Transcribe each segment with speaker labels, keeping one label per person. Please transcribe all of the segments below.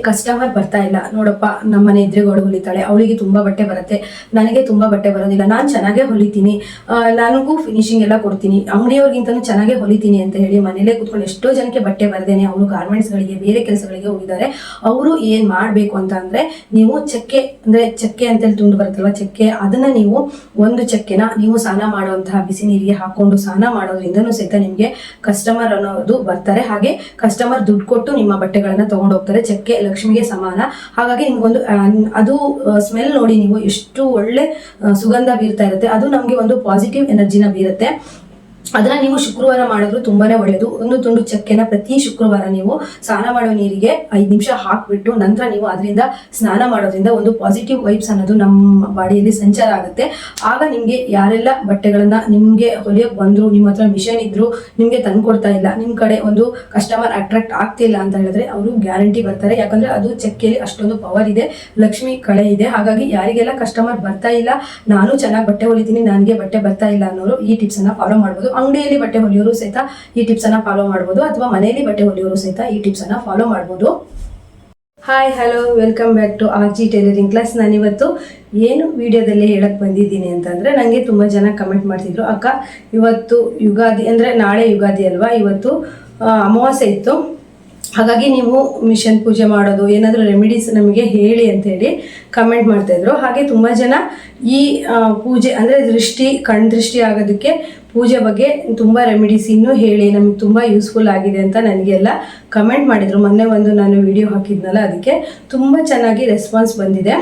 Speaker 1: Customer ಬರ್ತಾ ಇಲ್ಲ. ನೋಡಪ್ಪ, ನಮ್ಮ ನಮ್ಮನೆ ಎದುರುಗಳು ಹೊಲಿತಾಳೆ. ಅವಳಿಗೆ ತುಂಬಾ ಬಟ್ಟೆ ಬರುತ್ತೆ. ನನಗೆ ತುಂಬಾ ಬಟ್ಟೆ ಬರೋದಿಲ್ಲ. ನಾನು ಚೆನ್ನಾಗೇ ಹೊಲಿತೀನಿ. ನನಗೂ ಫಿನಿಶಿಂಗ್ ಎಲ್ಲ ಕೊಡ್ತೀನಿ. ಅಂಗಡಿಯವ್ರಿಗಿಂತನೂ ಚೆನ್ನಾಗೇ ಹೊಲಿತೀನಿ ಅಂತ ಹೇಳಿ ಮನೇಲೆ ಕೂತ್ಕೊಂಡು ಎಷ್ಟೋ ಜನಕ್ಕೆ ಬಟ್ಟೆ ಬರ್ದೇನೆ. ಅವರು ಗಾರ್ಮೆಂಟ್ಸ್ಗಳಿಗೆ ಬೇರೆ ಕೆಲಸಗಳಿಗೆ ಹೋಗಿದ್ದಾರೆ. ಅವರು ಏನ್ ಮಾಡಬೇಕು ಅಂತ ಅಂದ್ರೆ, ನೀವು ಚಕ್ಕೆ, ಅಂದ್ರೆ ಚಕ್ಕೆ ಅಂತೇಳಿ ತುಂಡು ಬರುತ್ತಲ್ವ ಚಕ್ಕೆ, ಅದನ್ನ ನೀವು ಒಂದು ಚಕ್ಕೆನ ನೀವು ಸ್ನಾನ ಮಾಡುವಂತಹ ಬಿಸಿ ನೀರಿಗೆ ಹಾಕೊಂಡು ಸ್ನಾನ ಮಾಡೋದ್ರಿಂದನೂ ಸಹಿತ ನಿಮಗೆ ಕಸ್ಟಮರ್ ಅನ್ನೋದು ಬರ್ತಾರೆ. ಹಾಗೆ ಕಸ್ಟಮರ್ ದುಡ್ಡು ಕೊಟ್ಟು ನಿಮ್ಮ ಬಟ್ಟೆಗಳನ್ನ ತಗೊಂಡು ಹೋಗ್ತಾರೆ ಚಕ್ಕೆ ಲಕ್ಷ್ಮಿಗೆ ಸಮಾನ. ಹಾಗಾಗಿ ನಿಮ್ಗೊಂದು ಅದು ಸ್ಮೆಲ್ ನೋಡಿ ನೀವು ಎಷ್ಟು ಒಳ್ಳೆ ಸುಗಂಧ ಬೀರ್ತಾ ಇರುತ್ತೆ. ಅದು ನಮಗೆ ಒಂದು ಪಾಸಿಟಿವ್ ಎನರ್ಜಿನ ಬೀರುತ್ತೆ. ಅದನ್ನ ನೀವು ಶುಕ್ರವಾರ ಮಾಡಿದ್ರು ತುಂಬಾನೇ ಒಳ್ಳೆಯದು ಒಂದು ತುಂಡು ಚಕ್ಕೆನ ಪ್ರತಿ ಶುಕ್ರವಾರ ನೀವು ಸ್ನಾನ ಮಾಡೋ ನೀರಿಗೆ ಐದು ನಿಮಿಷ ಹಾಕ್ಬಿಟ್ಟು ನಂತರ ನೀವು ಅದರಿಂದ ಸ್ನಾನ ಮಾಡೋದ್ರಿಂದ ಒಂದು ಪಾಸಿಟಿವ್ ವೈಬ್ಸ್ ಅನ್ನೋದು ನಮ್ಮ ಬಾಡಿಯಲ್ಲಿ ಸಂಚಾರ ಆಗುತ್ತೆ. ಆಗ ನಿಮ್ಗೆ ಯಾರೆಲ್ಲ ಬಟ್ಟೆಗಳನ್ನ ನಿಮ್ಗೆ ಹೊಲಿಯೋಕ್ ಬಂದ್ರು, ನಿಮ್ಮ ಹತ್ರ ಮಿಷನ್ ಇದ್ರು, ನಿಮ್ಗೆ ತಂದ್ಕೊಡ್ತಾ ಇಲ್ಲ, ನಿಮ್ ಕಡೆ ಒಂದು ಕಸ್ಟಮರ್ ಅಟ್ರಾಕ್ಟ್ ಆಗ್ತಿಲ್ಲ ಅಂತ ಹೇಳಿದ್ರೆ ಅವರು ಗ್ಯಾರಂಟಿ ಬರ್ತಾರೆ. ಯಾಕಂದ್ರೆ ಅದು ಚಕ್ಕೆಯಲ್ಲಿ ಅಷ್ಟೊಂದು ಪವರ್ ಇದೆ, ಲಕ್ಷ್ಮಿ ಕಳೆ ಇದೆ. ಹಾಗಾಗಿ ಯಾರಿಗೆಲ್ಲ ಕಸ್ಟಮರ್ ಬರ್ತಾ ಇಲ್ಲ, ನಾನು ಚೆನ್ನಾಗಿ ಬಟ್ಟೆ ಹೊಲಿತೀನಿ, ನನಗೆ ಬಟ್ಟೆ ಬರ್ತಾ ಇಲ್ಲ ಅನ್ನೋರು ಈ ಟಿಪ್ಸ್ ಅನ್ನ ಫಾಲೋ ಮಾಡ್ಬೋದು. ಅಂಗಡಿಯಲ್ಲಿ ಬಟ್ಟೆ ಹೊಲಿಯೋರು ಸಹಿತ ಈ ಟಿಪ್ಸ್ ಅನ್ನ ಫಾಲೋ ಮಾಡ್ಬೋದು, ಅಥವಾ ಮನೆಯಲ್ಲಿ ಬಟ್ಟೆ ಹೊಲಿಯೋರು ಸಹಿತ ಈ ಟಿಪ್ಸ್ ಅನ್ನ ಫಾಲೋ ಮಾಡ್ಬೋದು. Hi hello welcome back to R G tailoring class ನಾನಿವತ್ತು ಏನು ವಿಡಿಯೋದಲ್ಲಿ ಹೇಳಕ್ ಬಂದಿದ್ದೀನಿ ಅಂತಂದ್ರೆ ನನಗೆ ತುಂಬ ಜನ ಕಮೆಂಟ್ ಮಾಡ್ತಿದ್ರು, ಅಕ್ಕ, ಇವತ್ತು ಯುಗಾದಿ, ಅಂದರೆ ನಾಳೆ ಯುಗಾದಿ ಅಲ್ವಾ? ಇವತ್ತು ಅಮಾವಾಸ್ಯೆ ಇತ್ತು. ಹಾಗಾಗಿ ನೀವು ಮಿಷನ್ ಪೂಜೆ ಮಾಡೋದು, ಏನಾದರೂ ರೆಮಿಡೀಸ್ ನಮಗೆ ಹೇಳಿ ಅಂತ ಹೇಳಿ ಕಮೆಂಟ್ ಮಾಡ್ತಾ ಇದ್ರು. ಹಾಗೆ ತುಂಬ ಜನ ಈ ಪೂಜೆ ಅಂದರೆ ದೃಷ್ಟಿ, ಕಣ್ ದೃಷ್ಟಿ ಆಗೋದಕ್ಕೆ ಪೂಜೆ ಬಗ್ಗೆ ತುಂಬ ರೆಮಿಡೀಸ್ ಇನ್ನೂ ಹೇಳಿ, ನಮಗೆ ತುಂಬ ಯೂಸ್ಫುಲ್ ಆಗಿದೆ ಅಂತ ನನಗೆಲ್ಲ ಕಮೆಂಟ್ ಮಾಡಿದರು. ಮೊನ್ನೆ ಒಂದು ನಾನು ವಿಡಿಯೋ ಹಾಕಿದ್ನಲ್ಲ, ಅದಕ್ಕೆ ತುಂಬ ಚೆನ್ನಾಗಿ ರೆಸ್ಪಾನ್ಸ್ ಬಂದಿದೆ.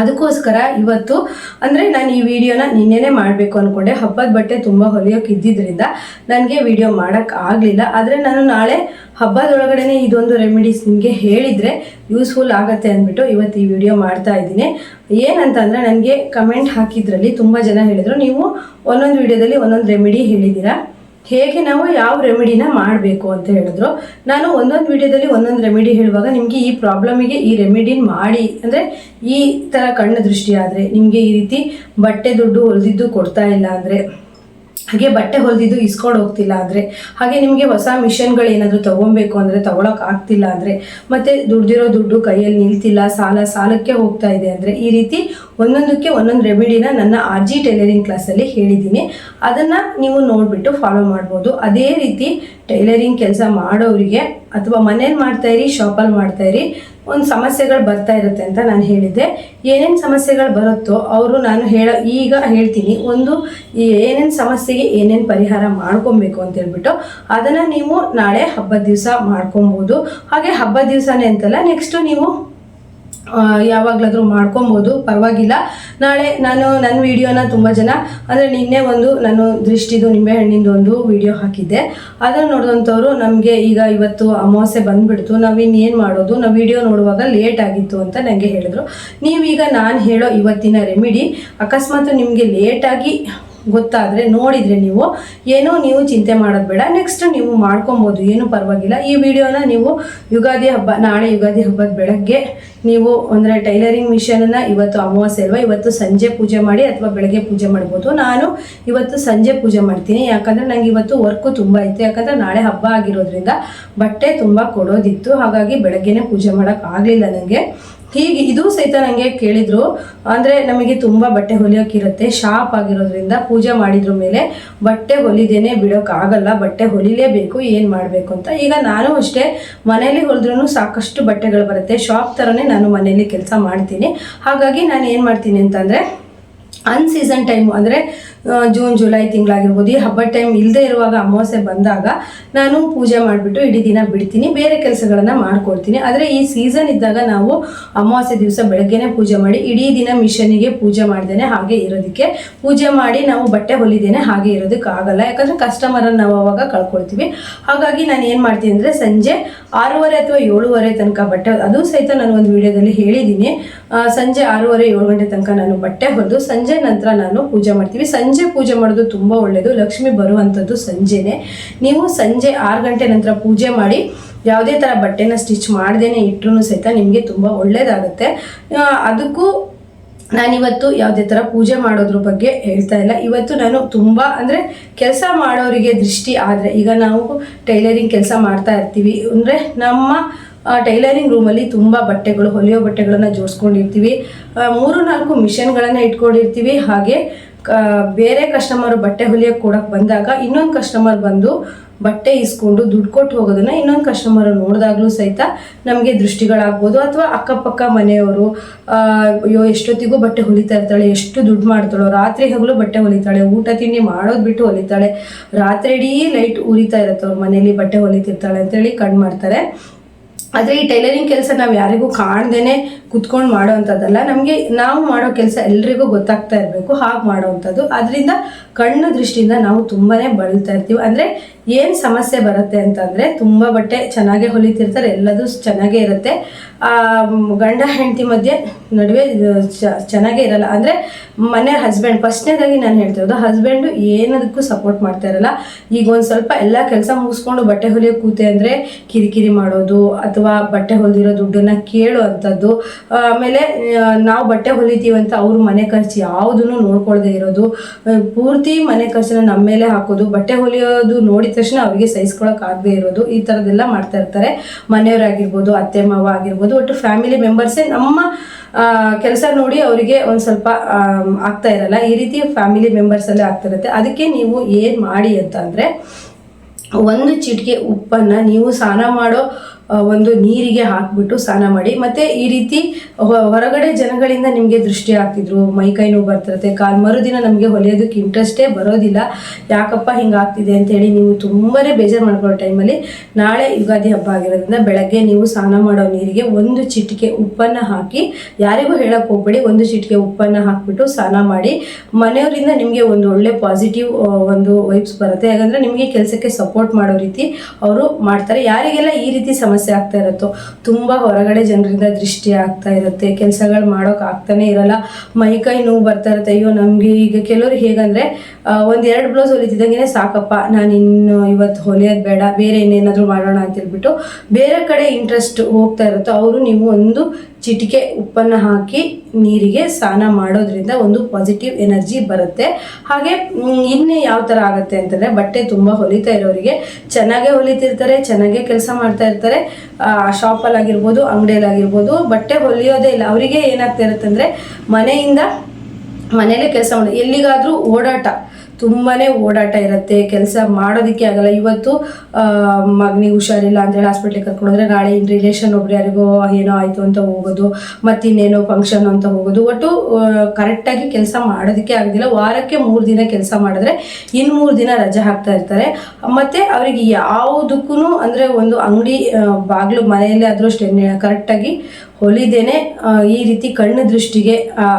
Speaker 1: ಅದಕ್ಕೋಸ್ಕರ ಇವತ್ತು, ಅಂದರೆ ನಾನು ಈ ವಿಡಿಯೋನ ನಿನ್ನೆನೇ ಮಾಡಬೇಕು ಅಂದ್ಕೊಂಡೆ ಹಬ್ಬದ ಬಟ್ಟೆ ತುಂಬ ಹೊಲಿಯೋಕೆ ಇದ್ದಿದ್ದರಿಂದ ನನಗೆ ವಿಡಿಯೋ ಮಾಡೋಕ್ಕೆ ಆಗಲಿಲ್ಲ. ಆದರೆ ನಾನು ನಾಳೆ ಹಬ್ಬದೊಳಗಡೆ ಇದೊಂದು ರೆಮಿಡೀಸ್ ನಿಮಗೆ ಹೇಳಿದರೆ ಯೂಸ್ಫುಲ್ ಆಗುತ್ತೆ ಅಂದ್ಬಿಟ್ಟು ಇವತ್ತು ಈ ವಿಡಿಯೋ ಮಾಡ್ತಾ ಇದ್ದೀನಿ. ಏನಂತಂದರೆ ನನಗೆ ಕಮೆಂಟ್ ಹಾಕಿದ್ರಲ್ಲಿ ತುಂಬ ಜನ ಹೇಳಿದರು, ನೀವು ಒಂದೊಂದು ವಿಡಿಯೋದಲ್ಲಿ ಒಂದೊಂದು ರೆಮಿಡಿ ಹೇಳಿದ್ದೀರಾ? ಹೇಗೆ ನಾವು ಯಾವ ರೆಮಿಡಿನ ಮಾಡಬೇಕು ಅಂತ ಹೇಳಿದ್ರು. ನಾನು ಒಂದೊಂದು ವಿಡಿಯೋದಲ್ಲಿ ಒಂದೊಂದು ರೆಮಿಡಿ ಹೇಳುವಾಗ ನಿಮಗೆ ಈ ಪ್ರಾಬ್ಲಮಿಗೆ ಈ ರೆಮಿಡಿನ ಮಾಡಿ, ಅಂದರೆ ಈ ಥರ ಕಣ್ಣು ದೃಷ್ಟಿ ಆದರೆ ನಿಮಗೆ ಈ ರೀತಿ ಬಟ್ಟೆ ದುಡ್ಡು ಹೊಲಿದಿದ್ದು ಕೊಡ್ತಾ ಇಲ್ಲ ಅಂದರೆ ಹಾಗೆ ಬಟ್ಟೆ ಹೊಲಿದಿದ್ದು ಇಸ್ಕೊಂಡು ಹೋಗ್ತಿಲ್ಲ ಆದರೆ. ಹಾಗೆ ನಿಮಗೆ ಹೊಸ ಮಿಷನ್ಗಳು ಏನಾದರೂ ತೊಗೊಬೇಕು ಅಂದರೆ ತೊಗೊಳಕ್ಕೆ ಆಗ್ತಿಲ್ಲ ಅಂದರೆ ಮತ್ತು ದುಡ್ದಿರೋ ದುಡ್ಡು ಕೈಯಲ್ಲಿ ನಿಲ್ತಿಲ್ಲ, ಸಾಲ ಸಾಲಕ್ಕೆ ಹೋಗ್ತಾ ಇದೆ ಅಂದರೆ ಈ ರೀತಿ ಒಂದೊಂದಕ್ಕೆ ಒಂದೊಂದು ರೆಮಿಡಿನ ನನ್ನ ಆರ್ ಜಿ ಟೈಲರಿಂಗ್ ಕ್ಲಾಸಲ್ಲಿ ಹೇಳಿದ್ದೀನಿ. ಅದನ್ನು ನೀವು ನೋಡಿಬಿಟ್ಟು ಫಾಲೋ ಮಾಡ್ಬೋದು. ಅದೇ ರೀತಿ ಟೈಲರಿಂಗ್ ಕೆಲಸ ಮಾಡೋರಿಗೆ ಅಥವಾ ಮನೇಲಿ ಮಾಡ್ತಾಯಿರಿ ಶಾಪಲ್ಲಿ ಮಾಡ್ತಾಯಿರಿ ಒಂದು ಸಮಸ್ಯೆಗಳು ಬರ್ತಾ ಇರುತ್ತೆ ಅಂತ ನಾನು ಹೇಳಿದ್ದೆ. ಏನೇನು ಸಮಸ್ಯೆಗಳು ಬರುತ್ತೋ ಅವರು ನಾನು ಹೇಳ, ಈಗ ಹೇಳ್ತೀನಿ. ಒಂದು ಏನೇನು ಸಮಸ್ಯೆಗೆ ಏನೇನು ಪರಿಹಾರ ಮಾಡ್ಕೊಬೇಕು ಅಂತ ಹೇಳ್ಬಿಟ್ಟು ಅದನ್ನು ನೀವು ನಾಳೆ ಹಬ್ಬದ ದಿವಸ ಮಾಡ್ಕೊಬೋದು. ಹಾಗೆ ಹಬ್ಬದ ದಿವಸನೇ ಅಂತಲ್ಲ ನೆಕ್ಸ್ಟು ನೀವು ಯಾವಾಗ್ಲಾದ್ರೂ ಮಾಡ್ಕೊಬೋದು. ಪರವಾಗಿಲ್ಲ. ನಾಳೆ ನಾನು ನನ್ನ ವಿಡಿಯೋನ ತುಂಬ ಜನ, ಅಂದರೆ ನಿನ್ನೆ ಒಂದು ನಾನು ದೃಷ್ಟಿದು ನಿಂಬೆಹಣ್ಣಿಂದು ಒಂದು ವಿಡಿಯೋ ಹಾಕಿದ್ದೆ. ಅದನ್ನು ನೋಡಿದಂಥವ್ರು ನಮಗೆ ಈಗ ಇವತ್ತು ಅಮಾವಾಸ್ಯೆ ಬಂದುಬಿಡ್ತು. ನಾವು ಇನ್ನೇನು ಮಾಡೋದು? ನಾವು ವಿಡಿಯೋ ನೋಡುವಾಗ ಲೇಟ್ ಆಗಿತ್ತು ಅಂತ ನನಗೆ ಹೇಳಿದ್ರು. ನೀವೀಗ ನಾನು ಹೇಳೋ ಇವತ್ತಿನ ರೆಮಿಡಿ ಅಕಸ್ಮಾತ್ ನಿಮಗೆ ಲೇಟಾಗಿ ಗೊತ್ತಾದರೆ ನೋಡಿದರೆ ನೀವು ಏನೋ ನೀವು ಚಿಂತೆ ಮಾಡೋದು ಬೇಡ. ನೆಕ್ಸ್ಟ್ ನೀವು ಮಾಡ್ಕೊಬೋದು, ಏನೂ ಪರವಾಗಿಲ್ಲ. ಈ ವಿಡಿಯೋನ ನೀವು ಯುಗಾದಿ ಹಬ್ಬ, ನಾಳೆ ಯುಗಾದಿ ಹಬ್ಬದ ಬೆಳಗ್ಗೆ ನೀವು ಅಂದರೆ ಟೈಲರಿಂಗ್ ಮಿಷನನ್ನು ಇವತ್ತು ಅಮಾವಾಸ್ಯೆ ಅಲ್ವಾ, ಇವತ್ತು ಸಂಜೆ ಪೂಜೆ ಮಾಡಿ ಅಥವಾ ಬೆಳಗ್ಗೆ ಪೂಜೆ ಮಾಡ್ಬೋದು. ನಾನು ಇವತ್ತು ಸಂಜೆ ಪೂಜೆ ಮಾಡ್ತೀನಿ. ಯಾಕಂದರೆ ನನಗೆ ಇವತ್ತು ವರ್ಕು ತುಂಬ ಇತ್ತು ಯಾಕಂದರೆ ನಾಳೆ ಹಬ್ಬ ಆಗಿರೋದ್ರಿಂದ ಬಟ್ಟೆ ತುಂಬ ಕೊಡೋದಿತ್ತು. ಹಾಗಾಗಿ ಬೆಳಗ್ಗೆನೇ ಪೂಜೆ ಮಾಡೋಕ್ಕಾಗಲಿಲ್ಲ ನನಗೆ ಹೀಗೆ ಇದು ಸಹಿತ ನನಗೆ ಕೇಳಿದ್ರು. ಅಂದರೆ ನಮಗೆ ತುಂಬ ಬಟ್ಟೆ ಹೊಲಿಯೋಕ್ಕಿರುತ್ತೆ ಶಾಪ್ ಆಗಿರೋದ್ರಿಂದ ಪೂಜೆ ಮಾಡಿದ್ರ ಮೇಲೆ ಬಟ್ಟೆ ಹೊಲಿದೇನೆ ಬಿಡೋಕ್ಕಾಗಲ್ಲ ಬಟ್ಟೆ ಹೊಲಿಲೇಬೇಕು, ಏನು ಮಾಡಬೇಕು ಅಂತ. ಈಗ ನಾನು ಅಷ್ಟೇ ಮನೇಲಿ ಹೊಲಿದ್ರೂ ಸಾಕಷ್ಟು ಬಟ್ಟೆಗಳು ಬರುತ್ತೆ. ಶಾಪ್ ಥರನೇ ನಾನು ಮನೇಲಿ ಕೆಲಸ ಮಾಡ್ತೀನಿ. ಹಾಗಾಗಿ ನಾನು ಏನು ಮಾಡ್ತೀನಿ ಅಂತಂದರೆ ಅನ್ಸೀಸನ್ ಟೈಮು ಅಂದರೆ ಜೂನ್ ಜುಲೈ ತಿಂಗಳಾಗಿರ್ಬೋದು. ಈ ಹಬ್ಬದ ಟೈಮ್ ಇಲ್ಲದೆ ಇರುವಾಗ ಅಮಾವಾಸ್ಯೆ ಬಂದಾಗ ನಾನು ಪೂಜೆ ಮಾಡಿಬಿಟ್ಟು ಇಡೀ ದಿನ ಬಿಡ್ತೀನಿ. ಬೇರೆ ಕೆಲಸಗಳನ್ನು ಮಾಡ್ಕೊಡ್ತೀನಿ. ಆದರೆ ಈ ಸೀಸನ್ ಇದ್ದಾಗ ನಾವು ಅಮಾವಾಸ್ಯೆ ದಿವಸ ಬೆಳಗ್ಗೆನೆ ಪೂಜೆ ಮಾಡಿ ಇಡೀ ದಿನ ಮಿಷನಿಗೆ ಪೂಜೆ ಮಾಡ್ದೇನೆ ಹಾಗೆ ಇರೋದಕ್ಕೆ. ಪೂಜೆ ಮಾಡಿ ನಾವು ಬಟ್ಟೆ ಹೊಲಿದೇನೆ ಹಾಗೆ ಇರೋದಕ್ಕೆ ಆಗಲ್ಲ ಯಾಕಂದರೆ ಕಸ್ಟಮರನ್ನು ನಾವು ಅವಾಗ ಕಳ್ಕೊಳ್ತೀವಿ. ಹಾಗಾಗಿ ನಾನು ಏನು ಮಾಡ್ತೀನಿ ಅಂದರೆ ಸಂಜೆ ಆರೂವರೆ ಅಥವಾ ಏಳುವರೆ ತನಕ ಬಟ್ಟೆ ಅದು ಸಹಿತ ನಾನು ಒಂದು ವಿಡಿಯೋದಲ್ಲಿ ಹೇಳಿದ್ದೀನಿ. ಸಂಜೆ ಆರೂವರೆ, ಏಳು ಗಂಟೆ ತನಕ ನಾನು ಬಟ್ಟೆ ಹೊಲಿದು ಸಂಜೆ ನಂತರ ನಾನು ಪೂಜೆ ಮಾಡ್ತೀವಿ. ಸಂಜೆ ಪೂಜೆ ಮಾಡೋದು ತುಂಬ ಒಳ್ಳೆಯದು ಲಕ್ಷ್ಮಿ ಬರುವಂಥದ್ದು ಸಂಜೆನೆ. ನೀವು ಸಂಜೆ ಆರು ಗಂಟೆ ನಂತರ ಪೂಜೆ ಮಾಡಿ, ಯಾವುದೇ ಥರ ಬಟ್ಟೆನ ಸ್ಟಿಚ್ ಮಾಡ್ದೇನೆ ಇಟ್ಟರು ಸಹಿತ ನಿಮಗೆ ತುಂಬ ಒಳ್ಳೆಯದಾಗುತ್ತೆ ಅದಕ್ಕೂ ನಾನಿವತ್ತು ಯಾವುದೇ ಥರ ಪೂಜೆ ಮಾಡೋದ್ರ ಬಗ್ಗೆ ಹೇಳ್ತಾ ಇಲ್ಲ. ಇವತ್ತು ನಾನು ತುಂಬ ಅಂದರೆ ಕೆಲಸ ಮಾಡೋರಿಗೆ ದೃಷ್ಟಿ ಆದರೆ ಈಗ ನಾವು ಟೈಲರಿಂಗ್ ಕೆಲಸ ಮಾಡ್ತಾ ಇರ್ತೀವಿ. ಅಂದರೆ ನಮ್ಮ ಟೈಲರಿಂಗ್ ರೂಮಲ್ಲಿ ತುಂಬ ಬಟ್ಟೆಗಳು, ಹೊಲಿಯೋ ಬಟ್ಟೆಗಳನ್ನು ಜೋಡಿಸ್ಕೊಂಡಿರ್ತೀವಿ. ಮೂರು ನಾಲ್ಕು ಮಿಷನ್ಗಳನ್ನು ಇಟ್ಕೊಂಡಿರ್ತೀವಿ. ಹಾಗೆ ಬೇರೆ ಕಸ್ಟಮರ್ ಬಟ್ಟೆ ಹೊಲಿಯೋಕೆ ಕೊಡೋಕೆ ಬಂದಾಗ ಇನ್ನೊಂದು ಕಸ್ಟಮರ್ ಬಂದು ಬಟ್ಟೆ ಇಸ್ಕೊಂಡು ದುಡ್ಡು ಕೊಟ್ಟು ಹೋಗೋದನ್ನ ಇನ್ನೊಂದು ಕಸ್ಟಮರ್ ನೋಡಿದಾಗಲೂ ಸಹಿತ ನಮಗೆ ದೃಷ್ಟಿಗಳಾಗ್ಬೋದು ಅಥವಾ ಅಕ್ಕಪಕ್ಕ ಮನೆಯವರು ಅಯ್ಯೋ ಎಷ್ಟೊತ್ತಿಗೂ ಬಟ್ಟೆ ಹೊಲಿತಾ ಇರ್ತಾಳೆ, ಎಷ್ಟು ದುಡ್ಡು ಮಾಡ್ತಾಳೋ, ರಾತ್ರಿ ಹಗಲು ಬಟ್ಟೆ ಹೊಲಿತಾಳೆ, ಊಟ ತಿಂಡಿ ಮಾಡೋದು ಬಿಟ್ಟು ಹೊಲಿತಾಳೆ, ರಾತ್ರಿ ಇಡೀ ಲೈಟ್ ಉರಿತಾ ಇರುತ್ತೆ ಅವ್ರ ಮನೇಲಿ ಬಟ್ಟೆ ಹೊಲಿತಿರ್ತಾಳೆ ಅಂತೇಳಿ ಕಣ್ಣು ಮಾಡ್ತಾರೆ. ಆದರೆ ಈ ಟೈಲರಿಂಗ್ ಕೆಲಸ ನಾವು ಯಾರಿಗೂ ಕಾಣ್ದೇನೆ ಕುತ್ಕೊಂಡು ಮಾಡೋ ಅಂಥದ್ದಲ್ಲ ನಮಗೆ ನಾವು ಮಾಡೋ ಕೆಲಸ ಎಲ್ರಿಗೂ ಗೊತ್ತಾಗ್ತಾ ಇರಬೇಕು ಹಾಗೆ ಮಾಡೋವಂಥದ್ದು ಅದರಿಂದ ಕಣ್ಣು ದೃಷ್ಟಿಯಿಂದ ನಾವು ತುಂಬಾ ಬಳಲ್ತಾ ಇರ್ತೀವಿ. ಅಂದರೆ ಏನು ಸಮಸ್ಯೆ ಬರುತ್ತೆ ಅಂತಂದರೆ ತುಂಬ ಬಟ್ಟೆ ಚೆನ್ನಾಗೇ ಹೊಲಿತಿರ್ತಾರೆ, ಎಲ್ಲದೂ ಚೆನ್ನಾಗೇ ಇರುತ್ತೆ. ಗಂಡ ಹೆಂಡತಿ ಮಧ್ಯೆ ನಡುವೆ ಚೆನ್ನಾಗೇ ಇರಲ್ಲ. ಅಂದರೆ ಮನೆ ಹಸ್ಬೆಂಡ್ ಫಸ್ಟ್ನೇದಾಗಿ ನಾನು ಹೇಳ್ತಿರೋದು ಹಸ್ಬೆಂಡು ಏನದಕ್ಕೂ ಸಪೋರ್ಟ್ ಮಾಡ್ತಾ ಇರಲ್ಲ. ಈಗ ಒಂದು ಸ್ವಲ್ಪ ಎಲ್ಲ ಕೆಲಸ ಮುಗಿಸ್ಕೊಂಡು ಬಟ್ಟೆ ಹೊಲಿಯೋ ಕೂತೆ ಅಂದರೆ ಕಿರಿಕಿರಿ ಮಾಡೋದು, ಅಥವಾ ಬಟ್ಟೆ ಹೊಲಿದಿರೋ ದುಡ್ಡನ್ನ ಕೇಳೋ ಅಂಥದ್ದು, ಆಮೇಲೆ ನಾವು ಬಟ್ಟೆ ಹೊಲಿತೀವಿ ಅಂತ ಅವ್ರ ಮನೆ ಖರ್ಚು ಯಾವುದನ್ನು ನೋಡ್ಕೊಳ್ದೇ ಇರೋದು. ಪೂರ್ತಿ ಮನೆ ಖರ್ಚನ್ನ ನಮ್ಮ ಮೇಲೆ ಹಾಕೋದು, ಬಟ್ಟೆ ಹೊಲಿಯೋದು ನೋಡಿದ ತಕ್ಷಣ ಅವರಿಗೆ ಸಹಿಸ್ಕೊಳಕ್ ಆಗದೆ ಇರೋದು. ಈ ಥರದ್ದೆಲ್ಲ ಮಾಡ್ತಾ ಇರ್ತಾರೆ. ಮನೆಯವರಾಗಿರ್ಬೋದು, ಅತ್ತೆ ಮಾವ ಆಗಿರ್ಬೋದು ಒಟ್ಟು ಫ್ಯಾಮಿಲಿ ಮೆಂಬರ್ಸೇ ನಮ್ಮ ಕೆಲಸ ನೋಡಿ ಅವರಿಗೆ ಒಂದು ಸ್ವಲ್ಪ ಆಗ್ತಾ ಇರಲ್ಲ. ಈ ರೀತಿ ಫ್ಯಾಮಿಲಿ ಮೆಂಬರ್ಸಲ್ಲೇ ಆಗ್ತಾ ಇರುತ್ತೆ. ಅದಕ್ಕೆ ನೀವು ಏನು ಮಾಡಿ ಅಂತ ಅಂದರೆ, ಒಂದು ಚಿಟಿಕೆ ಉಪ್ಪನ್ನು ನೀವು ಸ್ನಾನ ಮಾಡೋ ಒಂದು ನೀರಿಗೆ ಹಾಕ್ಬಿಟ್ಟು ಸ್ನಾನ ಮಾಡಿ. ಮತ್ತೆ ಈ ರೀತಿ ಹೊರಗಡೆ ಜನಗಳಿಂದ ನಿಮಗೆ ದೃಷ್ಟಿ ಆಗ್ತಿದ್ರು. ಮೈ ಕೈ ನೋವು ಬರ್ತಿರುತ್ತೆ. ಕಾಲ್ ಮರುದಿನ ನಮಗೆ ಹೊಲಿಯೋದಕ್ಕೆ ಇಂಟ್ರೆಸ್ಟೇ ಬರೋದಿಲ್ಲ. ಯಾಕಪ್ಪ ಹಿಂಗಾಗ್ತಿದೆ ಅಂತೇಳಿ ನೀವು ತುಂಬಾ ಬೇಜಾರು ಮಾಡ್ಕೊಳ್ಳೋ ಟೈಮಲ್ಲಿ ನಾಳೆ ಯುಗಾದಿ ಹಬ್ಬ ಆಗಿರೋದ್ರಿಂದ ಬೆಳಗ್ಗೆ ನೀವು ಸ್ನಾನ ಮಾಡೋ ನೀರಿಗೆ ಒಂದು ಚಿಟಿಕೆ ಉಪ್ಪನ್ನು ಹಾಕಿ, ಯಾರಿಗೂ ಹೇಳಕ್ಕೆ ಹೋಗ್ಬೇಡಿ. ಒಂದು ಚಿಟಿಕೆ ಉಪ್ಪನ್ನು ಹಾಕ್ಬಿಟ್ಟು ಸ್ನಾನ ಮಾಡಿ. ಮನೆಯವರಿಂದ ನಿಮಗೆ ಒಂದು ಒಳ್ಳೆ ಪಾಸಿಟಿವ್ ಒಂದು ವೈಬ್ಸ್ ಬರುತ್ತೆ. ಯಾಕಂದರೆ ನಿಮಗೆ ಕೆಲಸಕ್ಕೆ ಸಪೋರ್ಟ್ ಮಾಡೋ ರೀತಿ ಅವರು ಮಾಡ್ತಾರೆ. ಯಾರಿಗೆಲ್ಲ ಈ ರೀತಿ ಸಮಸ್ಯೆ ಆಗ್ತಾ ಇರುತ್ತೋ, ತುಂಬ ಹೊರಗಡೆ ಜನರಿಂದ ದೃಷ್ಟಿ ಆಗ್ತಾ ಇರುತ್ತೆ. ಕೆಲಸಗಳು ಮಾಡೋಕೆ ಆಗ್ತಾನೆ ಇರಲ್ಲ. ಮೈ ಕೈ ನೋವು ಬರ್ತಾ ಇರುತ್ತೆ. ಅಯ್ಯೋ, ನಮಗೆ ಈಗ ಕೆಲವರು ಹೇಗಂದ್ರೆ ಒಂದೆರಡು ಒಂದ್ ಎರಡು ಬ್ಲೌಸ್ ಹೊಲಿತಿದ್ದಂಗೆ ಸಾಕಪ್ಪ. ನಾನು ಇನ್ನು ಇವತ್ತು ಹೊಲಿಯೋದು ಬೇಡ. ಬೇರೆ ಇನ್ನೇನಾದರೂ ಮಾಡೋಣ ಅಂತ ಹೇಳ್ಬಿಟ್ಟು ಬೇರೆ ಕಡೆ ಇಂಟ್ರೆಸ್ಟ್ ಹೋಗ್ತಾ ಇರುತ್ತೋ, ಅವರು ನೀವು ಒಂದು ಚಿಟಿಕೆ ಉಪ್ಪನ್ನು ಹಾಕಿ ನೀರಿಗೆ ಸ್ನಾನ ಮಾಡೋದ್ರಿಂದ ಒಂದು ಪಾಸಿಟಿವ್ ಎನರ್ಜಿ ಬರುತ್ತೆ. ಹಾಗೆ ಇನ್ನು ಯಾವ ಥರ ಆಗುತ್ತೆ ಅಂತಂದರೆ ಬಟ್ಟೆ ತುಂಬ ಹೊಲಿತಾ ಇರೋರಿಗೆ ಚೆನ್ನಾಗೇ ಹೊಲಿತಿರ್ತಾರೆ, ಚೆನ್ನಾಗೇ ಕೆಲಸ ಮಾಡ್ತಾ ಇರ್ತಾರೆ. ಶಾಪಲ್ಲಾಗಿರ್ಬೋದು, ಅಂಗಡಿಯಲ್ಲಾಗಿರ್ಬೋದು, ಬಟ್ಟೆ ಹೊಲಿಯೋದೇ ಇಲ್ಲ. ಅವರಿಗೆ ಏನಾಗ್ತಾ ಇರುತ್ತೆ ಅಂದರೆ ಮನೆಯಿಂದ ಮನೇಲೆ ಕೆಲಸ ಮಾಡಿ. ಎಲ್ಲಿಗಾದರೂ ಓಡಾಟ. ತುಂಬಾನೇ ಓಡಾಟ ಇರುತ್ತೆ, ಕೆಲಸ ಮಾಡೋದಕ್ಕೆ ಆಗಲ್ಲ. ಇವತ್ತು ಮಗನಿಗೆ ಹುಷಾರಿಲ್ಲ ಅಂದರೆ ಹಾಸ್ಪಿಟ್ಲಿಗೆ ಕರ್ಕೊಂಡೋದ್ರೆ ನಾಳೆ ಇನ್ ರಿಲೇಷನ್ ಒಬ್ರು ಯಾರಿಗೋ ಏನೋ ಆಯಿತು ಅಂತ ಹೋಗೋದು ಮತ್ತಿನ್ನೇನೋ ಫಂಕ್ಷನ್ ಅಂತ ಹೋಗೋದು. ಒಟ್ಟು ಕರೆಕ್ಟಾಗಿ ಕೆಲಸ ಮಾಡೋದಕ್ಕೆ ಆಗೋದಿಲ್ಲ. ವಾರಕ್ಕೆ ಮೂರು ದಿನ ಕೆಲಸ ಮಾಡಿದ್ರೆ ಇನ್ನು ಮೂರು ದಿನ ರಜೆ ಹಾಕ್ತಾ ಇರ್ತಾರೆ. ಮತ್ತು ಅವರಿಗೆ ಯಾವುದಕ್ಕೂ ಅಂದರೆ ಒಂದು ಅಂಗಡಿ ಬಾಗಿಲು ಮನೆಯಲ್ಲೇ ಆದರೂ ಅಷ್ಟೇ ಕರೆಕ್ಟಾಗಿ ಹೊಲಿದೇನೆ ಈ ರೀತಿ ಕಣ್ಣು ದೃಷ್ಟಿಗೆ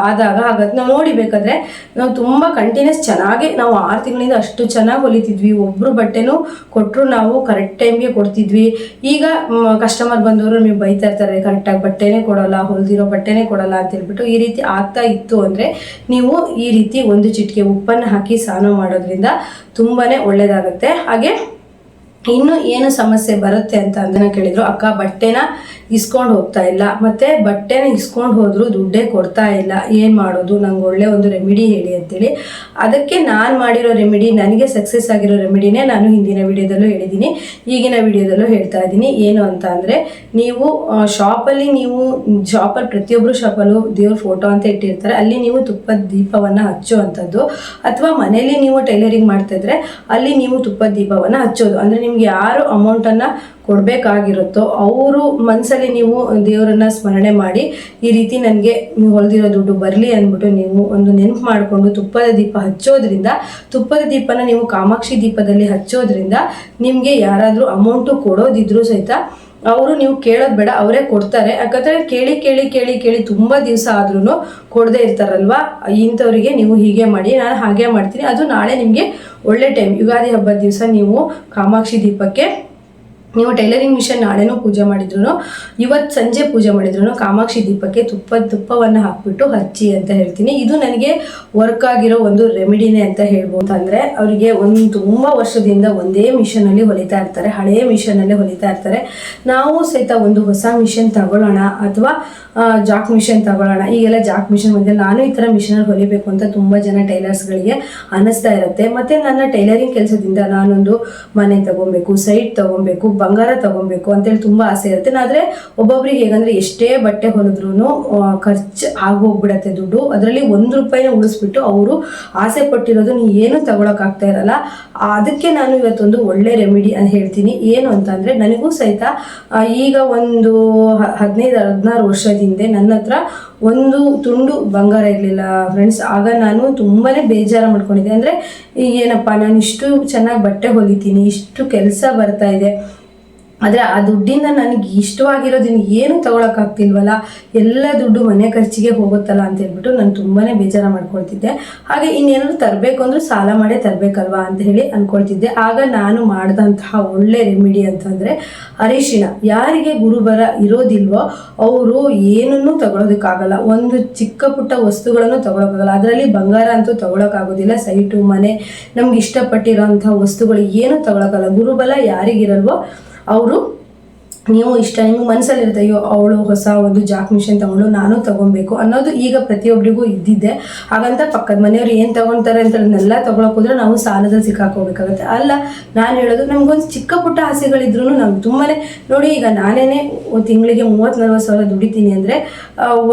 Speaker 1: ಆದಾಗ ಆಗತ್ತೆ ನಾವು ನೋಡಿಬೇಕಾದ್ರೆ ನಾವು ತುಂಬ ಕಂಟಿನ್ಯೂಸ್ ಚೆನ್ನಾಗಿ ನಾವು ಆರು ತಿಂಗಳಿಂದ ಅಷ್ಟು ಚೆನ್ನಾಗಿ ಹೊಲಿತಿದ್ವಿ. ಒಬ್ರು ಬಟ್ಟೆನೂ ಕೊಟ್ಟರು ನಾವು ಕರೆಕ್ಟ್ ಟೈಮ್ಗೆ ಕೊಡ್ತಿದ್ವಿ. ಈಗ ಕಸ್ಟಮರ್ ಬಂದವರು ನೀವು ಬೈತಾ ಇರ್ತಾರೆ ಕರೆಕ್ಟಾಗಿ ಬಟ್ಟೆನೇ ಕೊಡೋಲ್ಲ, ಹೊಲಿದಿರೋ ಬಟ್ಟೆನೇ ಕೊಡೋಲ್ಲ ಅಂತ ಹೇಳ್ಬಿಟ್ಟು ಈ ರೀತಿ ಆಗ್ತಾ ಇತ್ತು ಅಂದರೆ ನೀವು ಈ ರೀತಿ ಒಂದು ಚಿಟಿಕೆ ಉಪ್ಪನ್ನು ಹಾಕಿ ಸ್ನಾನ ಮಾಡೋದ್ರಿಂದ ತುಂಬಾನೇ ಒಳ್ಳೇದಾಗುತ್ತೆ. ಹಾಗೆ ಇನ್ನು ಏನು ಸಮಸ್ಯೆ ಬರುತ್ತೆ ಅಂತ ಅದನ್ನ ಕೇಳಿದ್ರು, ಅಕ್ಕ, ಬಟ್ಟೆನ ಇಸ್ಕೊಂಡು ಹೋಗ್ತಾ ಇಲ್ಲ. ಮತ್ತೆ, ಬಟ್ಟೆನ ಇಸ್ಕೊಂಡು ಹೋದ್ರು ದುಡ್ಡೇ ಕೊಡ್ತಾ ಇಲ್ಲ. ಏನು ಮಾಡೋದು? ನಂಗೆ ಒಳ್ಳೆ ಒಂದು ರೆಮಿಡಿ ಹೇಳಿ ಅಂತೇಳಿ. ಅದಕ್ಕೆ ನಾನು ಮಾಡಿರೋ ರೆಮಿಡಿ ನನಗೆ ಸಕ್ಸಸ್ ಆಗಿರೋ ರೆಮಿಡಿನೇ ನಾನು ಹಿಂದಿನ ವಿಡಿಯೋದಲ್ಲೂ ಹೇಳಿದ್ದೀನಿ ಈಗಿನ ವಿಡಿಯೋದಲ್ಲೂ ಹೇಳ್ತಾ ಇದ್ದೀನಿ ಏನು ಅಂತ ಅಂದರೆ ನೀವು ಶಾಪಲ್ಲಿ ನೀವು ಶಾಪಲ್ಲಿ ಪ್ರತಿಯೊಬ್ಬರು ಶಾಪಲ್ಲೂ ದೇವ್ರ ಫೋಟೋ ಅಂತ ಇಟ್ಟಿರ್ತಾರೆ. ಅಲ್ಲಿ ನೀವು ತುಪ್ಪದ ದೀಪವನ್ನು ಹಚ್ಚುವಂಥದ್ದು. ಅಥವಾ ಮನೆಯಲ್ಲಿ ನೀವು ಟೈಲರಿಂಗ್ ಮಾಡ್ತಾ ಇದ್ರೆ ಅಲ್ಲಿ ನೀವು ತುಪ್ಪದ ದೀಪವನ್ನು ಹಚ್ಚೋದು. ಅಂದರೆ ನಿಮ್ಗೆ ಯಾರು ಅಮೌಂಟನ್ನು ಕೊಡಬೇಕಾಗಿರುತ್ತೋ ಅವರು ಮನಸ್ಸಲ್ಲಿ ನೀವು ದೇವರನ್ನ ಸ್ಮರಣೆ ಮಾಡಿ, ಈ ರೀತಿ ನನಗೆ ನೀವು ಹೊಲಿದಿರೋ ದುಡ್ಡು ಬರಲಿ ಅಂದ್ಬಿಟ್ಟು ನೀವು ಒಂದು ನೆನಪು ಮಾಡಿಕೊಂಡು ತುಪ್ಪದ ದೀಪ ಹಚ್ಚೋದ್ರಿಂದ, ತುಪ್ಪದ ದೀಪನ ನೀವು ಕಾಮಾಕ್ಷಿ ದೀಪದಲ್ಲಿ ಹಚ್ಚೋದ್ರಿಂದ ನಿಮಗೆ ಯಾರಾದರೂ ಅಮೌಂಟು ಕೊಡೋದಿದ್ರೂ ಸಹಿತ ಅವರು ನೀವು ಕೇಳೋದು ಬೇಡ, ಅವರೇ ಕೊಡ್ತಾರೆ. ಯಾಕಂದರೆ ಕೇಳಿ ಕೇಳಿ ಕೇಳಿ ಕೇಳಿ ತುಂಬ ದಿವಸ ಆದ್ರೂ ಕೊಡದೇ ಇರ್ತಾರಲ್ವಾ? ಇಂಥವರಿಗೆ ನೀವು ಹೀಗೆ ಮಾಡಿ, ನಾನು ಹಾಗೆ ಮಾಡ್ತೀನಿ. ಅದು ನಾಳೆ ನಿಮಗೆ ಒಳ್ಳೆ ಟೈಮ್ ಯುಗಾದಿ ಹಬ್ಬದ ದಿವಸ ನೀವು ಕಾಮಾಕ್ಷಿ ದೀಪಕ್ಕೆ ನೀವು ಟೈಲರಿಂಗ್ ಮಿಷನ್ ನಾಳೆನೂ ಪೂಜೆ ಮಾಡಿದ್ರು ಇವತ್ತು ಸಂಜೆ ಪೂಜೆ ಮಾಡಿದ್ರು ಕಾಮಾಕ್ಷಿ ದೀಪಕ್ಕೆ ತುಪ್ಪ, ತುಪ್ಪವನ್ನು ಹಾಕ್ಬಿಟ್ಟು ಹಚ್ಚಿ ಅಂತ ಹೇಳ್ತೀನಿ. ಇದು ನನಗೆ ವರ್ಕ್ ಆಗಿರೋ ಒಂದು ರೆಮಿಡಿನೇ ಅಂತ ಹೇಳ್ಬೋದು. ಅಂದರೆ ಅವರಿಗೆ ಒಂದು ತುಂಬ ವರ್ಷದಿಂದ ಒಂದೇ ಮಿಷನಲ್ಲಿ ಹೊಲಿತಾ ಇರ್ತಾರೆ ಹಳೆಯ ಮಿಷನಲ್ಲಿ ಹೊಲಿತಾ ಇರ್ತಾರೆ. ನಾವು ಸಹಿತ ಒಂದು ಹೊಸ ಮಿಷನ್ ತಗೊಳ್ಳೋಣ ಅಥವಾ ಜಾಕ್ ಮಿಷನ್ ತಗೊಳ್ಳೋಣ. ಈಗೆಲ್ಲ ಜಾಕ್ ಮಿಷನ್ ಬಂದಿದೆ ನಾನು ಈ ಥರ ಮಿಷನಲ್ಲಿ ಹೊಲಿಬೇಕು ಅಂತ ತುಂಬ ಜನ ಟೈಲರ್ಸ್ಗಳಿಗೆ ಅನ್ನಿಸ್ತಾ ಇರುತ್ತೆ. ಮತ್ತು ನನ್ನ ಟೈಲರಿಂಗ್ ಕೆಲಸದಿಂದ ನಾನೊಂದು ಮನೆ ತಗೊಬೇಕು, ಸೈಟ್ ತಗೊಬೇಕು ಬಂಗಾರ ತಗೊಬೇಕು ಅಂತೇಳಿ ತುಂಬ ಆಸೆ ಇರುತ್ತೆ. ಆದರೆ ಒಬ್ಬೊಬ್ರಿಗೆ ಹೇಗಂದ್ರೆ ಎಷ್ಟೇ ಬಟ್ಟೆ ಹೊಲಿದ್ರೂ ಖರ್ಚು ಆಗೋಗ್ಬಿಡತ್ತೆ ದುಡ್ಡು. ಅದರಲ್ಲಿ ಒಂದು ರೂಪಾಯಿನ ಉಳಿಸ್ಬಿಟ್ಟು ಅವರು ಆಸೆ ಪಟ್ಟಿರೋದು ನೀವು ಏನು ತಗೊಳಕ್ಕಾಗ್ತಾ ಇರಲ್ಲ. ಅದಕ್ಕೆ ನಾನು ಇವತ್ತೊಂದು ಒಳ್ಳೆ ರೆಮಿಡಿ ಅಂತ ಹೇಳ್ತೀನಿ. ಏನು ಅಂತಂದರೆ ನನಗೂ ಸಹಿತ ಈಗ ಒಂದು ಹದಿನೈದು, ಹದಿನಾರು ವರ್ಷದ ಹಿಂದೆ ನನ್ನ ಹತ್ರ ಒಂದು ತುಂಡು ಬಂಗಾರ ಇರಲಿಲ್ಲ ಫ್ರೆಂಡ್ಸ್. ಆಗ ನಾನು ತುಂಬಾ ಬೇಜಾರು ಮಾಡ್ಕೊಂಡಿದ್ದೆ. ಅಂದರೆ ಏನಪ್ಪ ನಾನು ಇಷ್ಟು ಚೆನ್ನಾಗಿ ಬಟ್ಟೆ ಹೊಲಿತೀನಿ, ಇಷ್ಟು ಕೆಲಸ ಬರ್ತಾ ಇದೆ. ಆದರೆ ಆ ದುಡ್ಡಿಂದ ನನಗೆ ಇಷ್ಟವಾಗಿರೋದಿನ ಏನು ತಗೊಳಕ್ಕಾಗ್ತಿಲ್ವಲ್ಲ ಎಲ್ಲ ದುಡ್ಡು ಮನೆ ಖರ್ಚಿಗೆ ಹೋಗುತ್ತಲ್ಲ ಅಂತ ಹೇಳ್ಬಿಟ್ಟು ನಾನು ತುಂಬಾ ಬೇಜಾರ ಮಾಡ್ಕೊಳ್ತಿದ್ದೆ. ಹಾಗೆ ಇನ್ನೇನಾದ್ರು ತರಬೇಕು ಅಂದ್ರೆ ಸಾಲ ಮಾಡೇ ತರಬೇಕಲ್ವಾ ಅಂತ ಹೇಳಿ ಅನ್ಕೊಳ್ತಿದ್ದೆ. ಆಗ ನಾನು ಮಾಡಿದಂತಹ ಒಳ್ಳೆ ರೆಮಿಡಿ ಅಂತಂದರೆ ಅರಿಶಿಣ. ಯಾರಿಗೆ ಗುರುಬರ ಇರೋದಿಲ್ವೋ ಅವರು ಏನನ್ನೂ ತಗೊಳೋದಕ್ಕಾಗಲ್ಲ. ಒಂದು ಚಿಕ್ಕ ಪುಟ್ಟ ವಸ್ತುಗಳನ್ನು ತಗೊಳಕ್ಕಾಗಲ್ಲ. ಅದರಲ್ಲಿ ಬಂಗಾರ ಅಂತೂ ತಗೊಳಕ್ಕಾಗೋದಿಲ್ಲ. ಸೈಟು, ಮನೆ, ನಮ್ಗೆ ಇಷ್ಟಪಟ್ಟಿರೋಂಥ ವಸ್ತುಗಳು ಏನು ತಗೊಳಕ್ಕಾಗಲ್ಲ. ಗುರುಬಲ ಯಾರಿಗಿರಲ್ವೋ ಅವರು ನೀವು ಇಷ್ಟ, ನಿಮ್ಗೆ ಮನಸ್ಸಲ್ಲಿ ಅಯ್ಯೋ ಅವಳು ಹೊಸ ಒಂದು ಜಾಕ್ ಮಿಷನ್ ತಗೊಂಡು ನಾನು ತಗೊಬೇಕು ಅನ್ನೋದು ಈಗ ಪ್ರತಿಯೊಬ್ಬರಿಗೂ ಇದ್ದಿದ್ದೆ. ಹಾಗಂತ ಪಕ್ಕದ ಮನೆಯವ್ರು ಏನು ತಗೊಂತಾರೆ ಅಂತ ಅದನ್ನೆಲ್ಲ ತಗೊಳಕ್ ಹೋದ್ರೆ ನಾವು ಸಾಲದ ಸಿಕ್ಕಾಕೋಬೇಕಾಗುತ್ತೆ ಅಲ್ಲ, ನಾನು ಹೇಳೋದು ನಮ್ಗೊಂದು ಚಿಕ್ಕ ಪುಟ್ಟ ಆಸೆಗಳಿದ್ರು ನಮ್ಗೆ ತುಂಬಾನೇ, ನೋಡಿ ಈಗ ನಾನೇನೆ ತಿಂಗಳಿಗೆ ಮೂವತ್ತು ನಲ್ವತ್ತು ಸಾವಿರ ದುಡಿತೀನಿ ಅಂದರೆ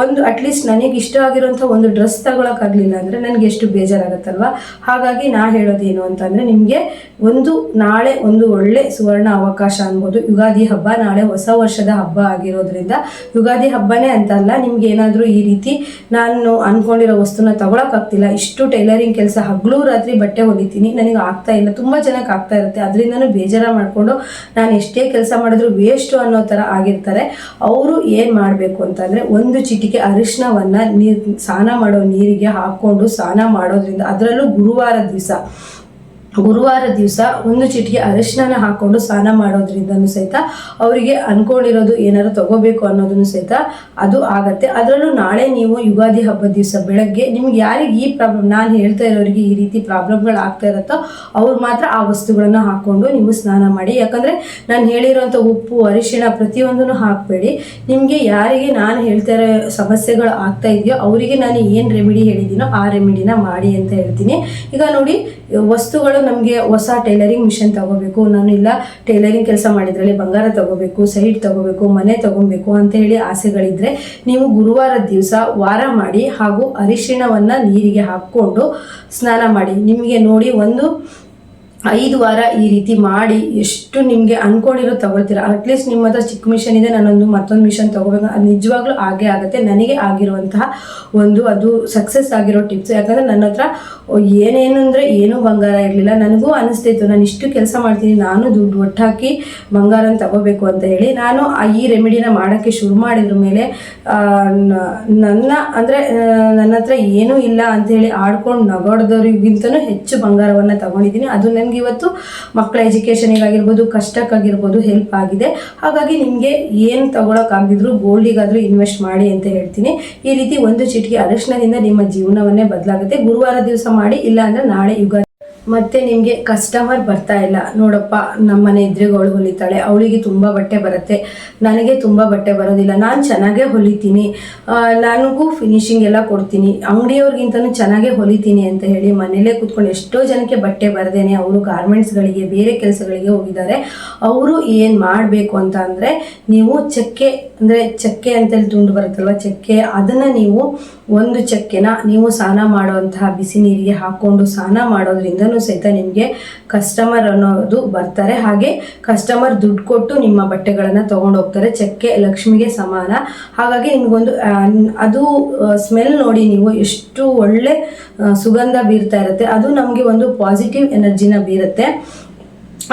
Speaker 1: ಒಂದು ಅಟ್ಲೀಸ್ಟ್ ನನಗೆ ಇಷ್ಟ ಆಗಿರೋಂಥ ಒಂದು ಡ್ರೆಸ್ ತಗೊಳಕ್ಕಾಗಲಿಲ್ಲ ಅಂದರೆ ನನಗೆ ಎಷ್ಟು ಬೇಜಾರಾಗತ್ತಲ್ವಾ? ಹಾಗಾಗಿ ನಾ ಹೇಳೋದೇನು ಅಂತಂದರೆ ನಿಮಗೆ ಒಂದು ನಾಳೆ ಒಂದು ಒಳ್ಳೆ ಸುವರ್ಣ ಅವಕಾಶ ಅನ್ಬೋದು. ಯುಗಾದಿ ಹಬ್ಬ ನಾಳೆ ಹೊಸ ವರ್ಷದ ಹಬ್ಬ ಆಗಿರೋದ್ರಿಂದ ಯುಗಾದಿ ಹಬ್ಬನೇ ಅಂತಲ್ಲ, ನಿಮ್ಗೆ ಏನಾದರೂ ಈ ರೀತಿ ನಾನು ಅನ್ಕೊಂಡಿರೋ ವಸ್ತುನ ತಗೊಳಕ್ಕಾಗ್ತಿಲ್ಲ ಇಷ್ಟು ಟೈಲರಿಂಗ್ ಕೆಲಸ ಹಗ್ಲು ರಾತ್ರಿ ಬಟ್ಟೆ ಹೊಲಿತೀನಿ, ನನಗೆ ಆಗ್ತಾ ಇಲ್ಲ. ತುಂಬ ಜನಕ್ಕೆ ಆಗ್ತಾ ಇರುತ್ತೆ. ಅದರಿಂದನೂ ಬೇಜಾರ ಮಾಡಿಕೊಂಡು ನಾನು ಎಷ್ಟೇ ಕೆಲಸ ಮಾಡಿದ್ರು ವೇಸ್ಟು ಅನ್ನೋ ಥರ ಆಗಿರ್ತಾರೆ. ಅವರು ಏನು ಮಾಡಬೇಕು ಅಂತಂದರೆ ಒಂದು ಚಿಟಿಕೆ ಅರಿಶಿನವನ್ನು ನೀರು, ಸ್ನಾನ ಮಾಡೋ ನೀರಿಗೆ ಹಾಕ್ಕೊಂಡು ಸ್ನಾನ ಮಾಡೋದ್ರಿಂದ ಅದರಲ್ಲೂ ಗುರುವಾರ ದಿವಸ ಗುರುವಾರ ದಿವಸ ಒಂದು ಚಿಟಿಕೆ ಅರಿಶಿನ ಹಾಕೊಂಡು ಸ್ನಾನ ಮಾಡೋದ್ರಿಂದ ಸಹಿತ ಅವರಿಗೆ ಅನ್ಕೊಂಡಿರೋದು ಏನಾರು ತಗೋಬೇಕು ಅನ್ನೋದನ್ನು ಸಹಿತ ಅದು ಆಗತ್ತೆ. ಅದರಲ್ಲೂ ನಾಳೆ ನೀವು ಯುಗಾದಿ ಹಬ್ಬದ ದಿವಸ ಬೆಳಗ್ಗೆ ನಿಮ್ಗೆ ಯಾರಿಗೆ ಈ ಪ್ರಾಬ್ಲಮ್ ನಾನು ಹೇಳ್ತಾ ಇರೋರಿಗೆ ಈ ರೀತಿ ಪ್ರಾಬ್ಲಮ್ಗಳು ಆಗ್ತಾ ಇರುತ್ತೋ ಅವ್ರು ಮಾತ್ರ ಆ ವಸ್ತುಗಳನ್ನು ಹಾಕೊಂಡು ನೀವು ಸ್ನಾನ ಮಾಡಿ. ಯಾಕಂದರೆ ನಾನು ಹೇಳಿರೋಂಥ ಉಪ್ಪು, ಅರಿಶಿಣ ಪ್ರತಿಯೊಂದನ್ನು ಹಾಕಬೇಡಿ. ನಿಮಗೆ ಯಾರಿಗೆ ನಾನು ಹೇಳ್ತಾ ಇರೋ ಸಮಸ್ಯೆಗಳು ಆಗ್ತಾ ಇದೆಯೋ ಅವರಿಗೆ ನಾನು ಏನು ರೆಮಿಡಿ ಹೇಳಿದ್ದೀನೋ ಆ ರೆಮಿಡಿನ ಮಾಡಿ ಅಂತ ಹೇಳ್ತೀನಿ. ಈಗ ನೋಡಿ ವಸ್ತುಗಳು ನಮಗೆ ಹೊಸ ಟೈಲರಿಂಗ್ ಮಿಷನ್ ತಗೋಬೇಕು, ನಾನು ಇಲ್ಲ ಟೈಲರಿಂಗ್ ಕೆಲಸ ಮಾಡಿದ್ರಲ್ಲಿ ಬಂಗಾರ ತಗೋಬೇಕು ಸೈಟ್ ತಗೋಬೇಕು, ಮನೆ ತಗೋಬೇಕು ಅಂತ ಹೇಳಿ ಆಸೆಗಳಿದ್ರೆ ನೀವು ಗುರುವಾರದ ದಿವಸ ವಾರ ಮಾಡಿ ಹಾಗೂ ಅರಿಶಿಣವನ್ನು ನೀರಿಗೆ ಹಾಕ್ಕೊಂಡು ಸ್ನಾನ ಮಾಡಿ. ನಿಮಗೆ ನೋಡಿ ಒಂದು ಐದು ವಾರ ಈ ರೀತಿ ಮಾಡಿ ಎಷ್ಟು ನಿಮಗೆ ಅನ್ಕೊಂಡಿರೋ ತಗೊಳ್ತೀರಾ? ಅಟ್ಲೀಸ್ಟ್ ನಿಮ್ಮ ಹತ್ರ ಚಿಕ್ಕ ಮಿಷನ್ ಇದೆ, ನಾನೊಂದು ಮತ್ತೊಂದು ಮಿಷನ್ ತಗೋಬೇಕು ಅದು ನಿಜವಾಗ್ಲೂ ಆಗೇ ಆಗುತ್ತೆ. ನನಗೆ ಆಗಿರುವಂತಹ ಒಂದು ಅದು ಸಕ್ಸಸ್ ಆಗಿರೋ ಟಿಪ್ಸ್ ಯಾಕಂದರೆ ನನ್ನ ಹತ್ರ ಏನೇನು ಅಂದರೆ ಏನೂ ಬಂಗಾರ ಇರಲಿಲ್ಲ. ನನಗೂ ಅನಿಸ್ತಿತ್ತು. ನಾನು ಇಷ್ಟು ಕೆಲಸ ಮಾಡ್ತೀನಿ, ನಾನು ದುಡ್ಡು ಒಟ್ಟಾಕಿ ಬಂಗಾರನ ತಗೋಬೇಕು ಅಂತ ಹೇಳಿ ನಾನು ಈ ರೆಮಿಡಿನ ಮಾಡೋಕ್ಕೆ ಶುರು ಮಾಡಿದ್ರ ಮೇಲೆ ನನ್ನ ಅಂದರೆ ನನ್ನ ಹತ್ರ ಏನೂ ಇಲ್ಲ ಅಂತ ಹೇಳಿ ಆಡ್ಕೊಂಡು ನಗಾಡ್ದವ್ರಿಗಿಂತನೂ ಹೆಚ್ಚು ಬಂಗಾರವನ್ನು ತಗೊಂಡಿದ್ದೀನಿ. ಅದು ನನಗೆ ಇವತ್ತು ಮಕ್ಕಳ ಎಜುಕೇಷನಿಗಾಗಿರ್ಬೋದು ಕಷ್ಟಕ್ಕಾಗಿರ್ಬೋದು ಹೆಲ್ಪ್ ಆಗಿದೆ. ಹಾಗಾಗಿ ನಿಮಗೆ ಏನು ತಗೊಳಕ್ಕಾಗಿದ್ರು ಗೋಲ್ಡಿಗಾದರೂ ಇನ್ವೆಸ್ಟ್ ಮಾಡಿ ಅಂತ ಹೇಳ್ತೀನಿ. ಈ ರೀತಿ ಒಂದು ಚಿಟಿಕೆ ಅರಿಶಿನದಿಂದ ನಿಮ್ಮ ಜೀವನವನ್ನೇ ಬದಲಾಗುತ್ತೆ. ಗುರುವಾರ ದಿವಸ ಮಾಡಿ ಇಲ್ಲ ಅಂದರೆ ನಾಳೆ ಯುಗ ಮತ್ತೆ ನಿಮಗೆ ಕಸ್ಟಮರ್ ಬರ್ತಾ ಇಲ್ಲ. ನೋಡಪ್ಪ ನಮ್ಮ ನಮ್ಮನೆ ಅವಳು ಹೊಲಿತಾಳೆ. ಅವಳಿಗೆ ತುಂಬ ಬಟ್ಟೆ ಬರುತ್ತೆ. ನನಗೆ ತುಂಬ ಬಟ್ಟೆ ಬರೋದಿಲ್ಲ. ನಾನು ಚೆನ್ನಾಗೇ ಹೊಲಿತೀನಿ. ನನಗೂ ಫಿನಿಶಿಂಗ್ ಎಲ್ಲ ಕೊಡ್ತೀನಿ. ಅಂಗಡಿಯವ್ರಿಗಿಂತನೂ ಚೆನ್ನಾಗೇ ಹೊಲಿತೀನಿ ಅಂತ ಹೇಳಿ ಮನೇಲೇ ಕೂತ್ಕೊಂಡು ಎಷ್ಟೋ ಜನಕ್ಕೆ ಬಟ್ಟೆ ಬರದೇನೆ. ಅವರು ಗಾರ್ಮೆಂಟ್ಸ್ಗಳಿಗೆ ಬೇರೆ ಕೆಲಸಗಳಿಗೆ ಹೋಗಿದ್ದಾರೆ. ಅವರು ಏನು ಮಾಡಬೇಕು ಅಂತ ಅಂದರೆ, ನೀವು ಚಕ್ಕೆ ಅಂದರೆ ಚಕ್ಕೆ ಅಂತೇಳಿ ತುಂಡು ಬರುತ್ತಲ್ವ ಚಕ್ಕೆ, ಅದನ್ನು ನೀವು ಒಂದು ಚಕ್ಕೆನ ನೀವು ಸ್ನಾನ ಮಾಡುವಂತಹ ಬಿಸಿ ನೀರಿಗೆ ಹಾಕ್ಕೊಂಡು ಸ್ನಾನ ಮಾಡೋದ್ರಿಂದನೂ ಸಹಿತ ನಿಮಗೆ ಕಸ್ಟಮರ್ ಅನ್ನೋದು ಬರ್ತಾರೆ. ಹಾಗೆ ಕಸ್ಟಮರ್ ದುಡ್ಡು ಕೊಟ್ಟು ನಿಮ್ಮ ಬಟ್ಟೆಗಳನ್ನು ತೊಗೊಂಡು ಹೋಗ್ತಾರೆ. ಚಕ್ಕೆ ಲಕ್ಷ್ಮಿಗೆ ಸಮಾನ. ಹಾಗಾಗಿ ನಿಮಗೊಂದು ಅದು ಸ್ಮೆಲ್ ನೋಡಿ ನೀವು ಎಷ್ಟು ಒಳ್ಳೆ ಸುಗಂಧ ಬೀರ್ತಾ ಇರುತ್ತೆ. ಅದು ನಮಗೆ ಒಂದು ಪಾಸಿಟಿವ್ ಎನರ್ಜಿನ ಬೀರುತ್ತೆ.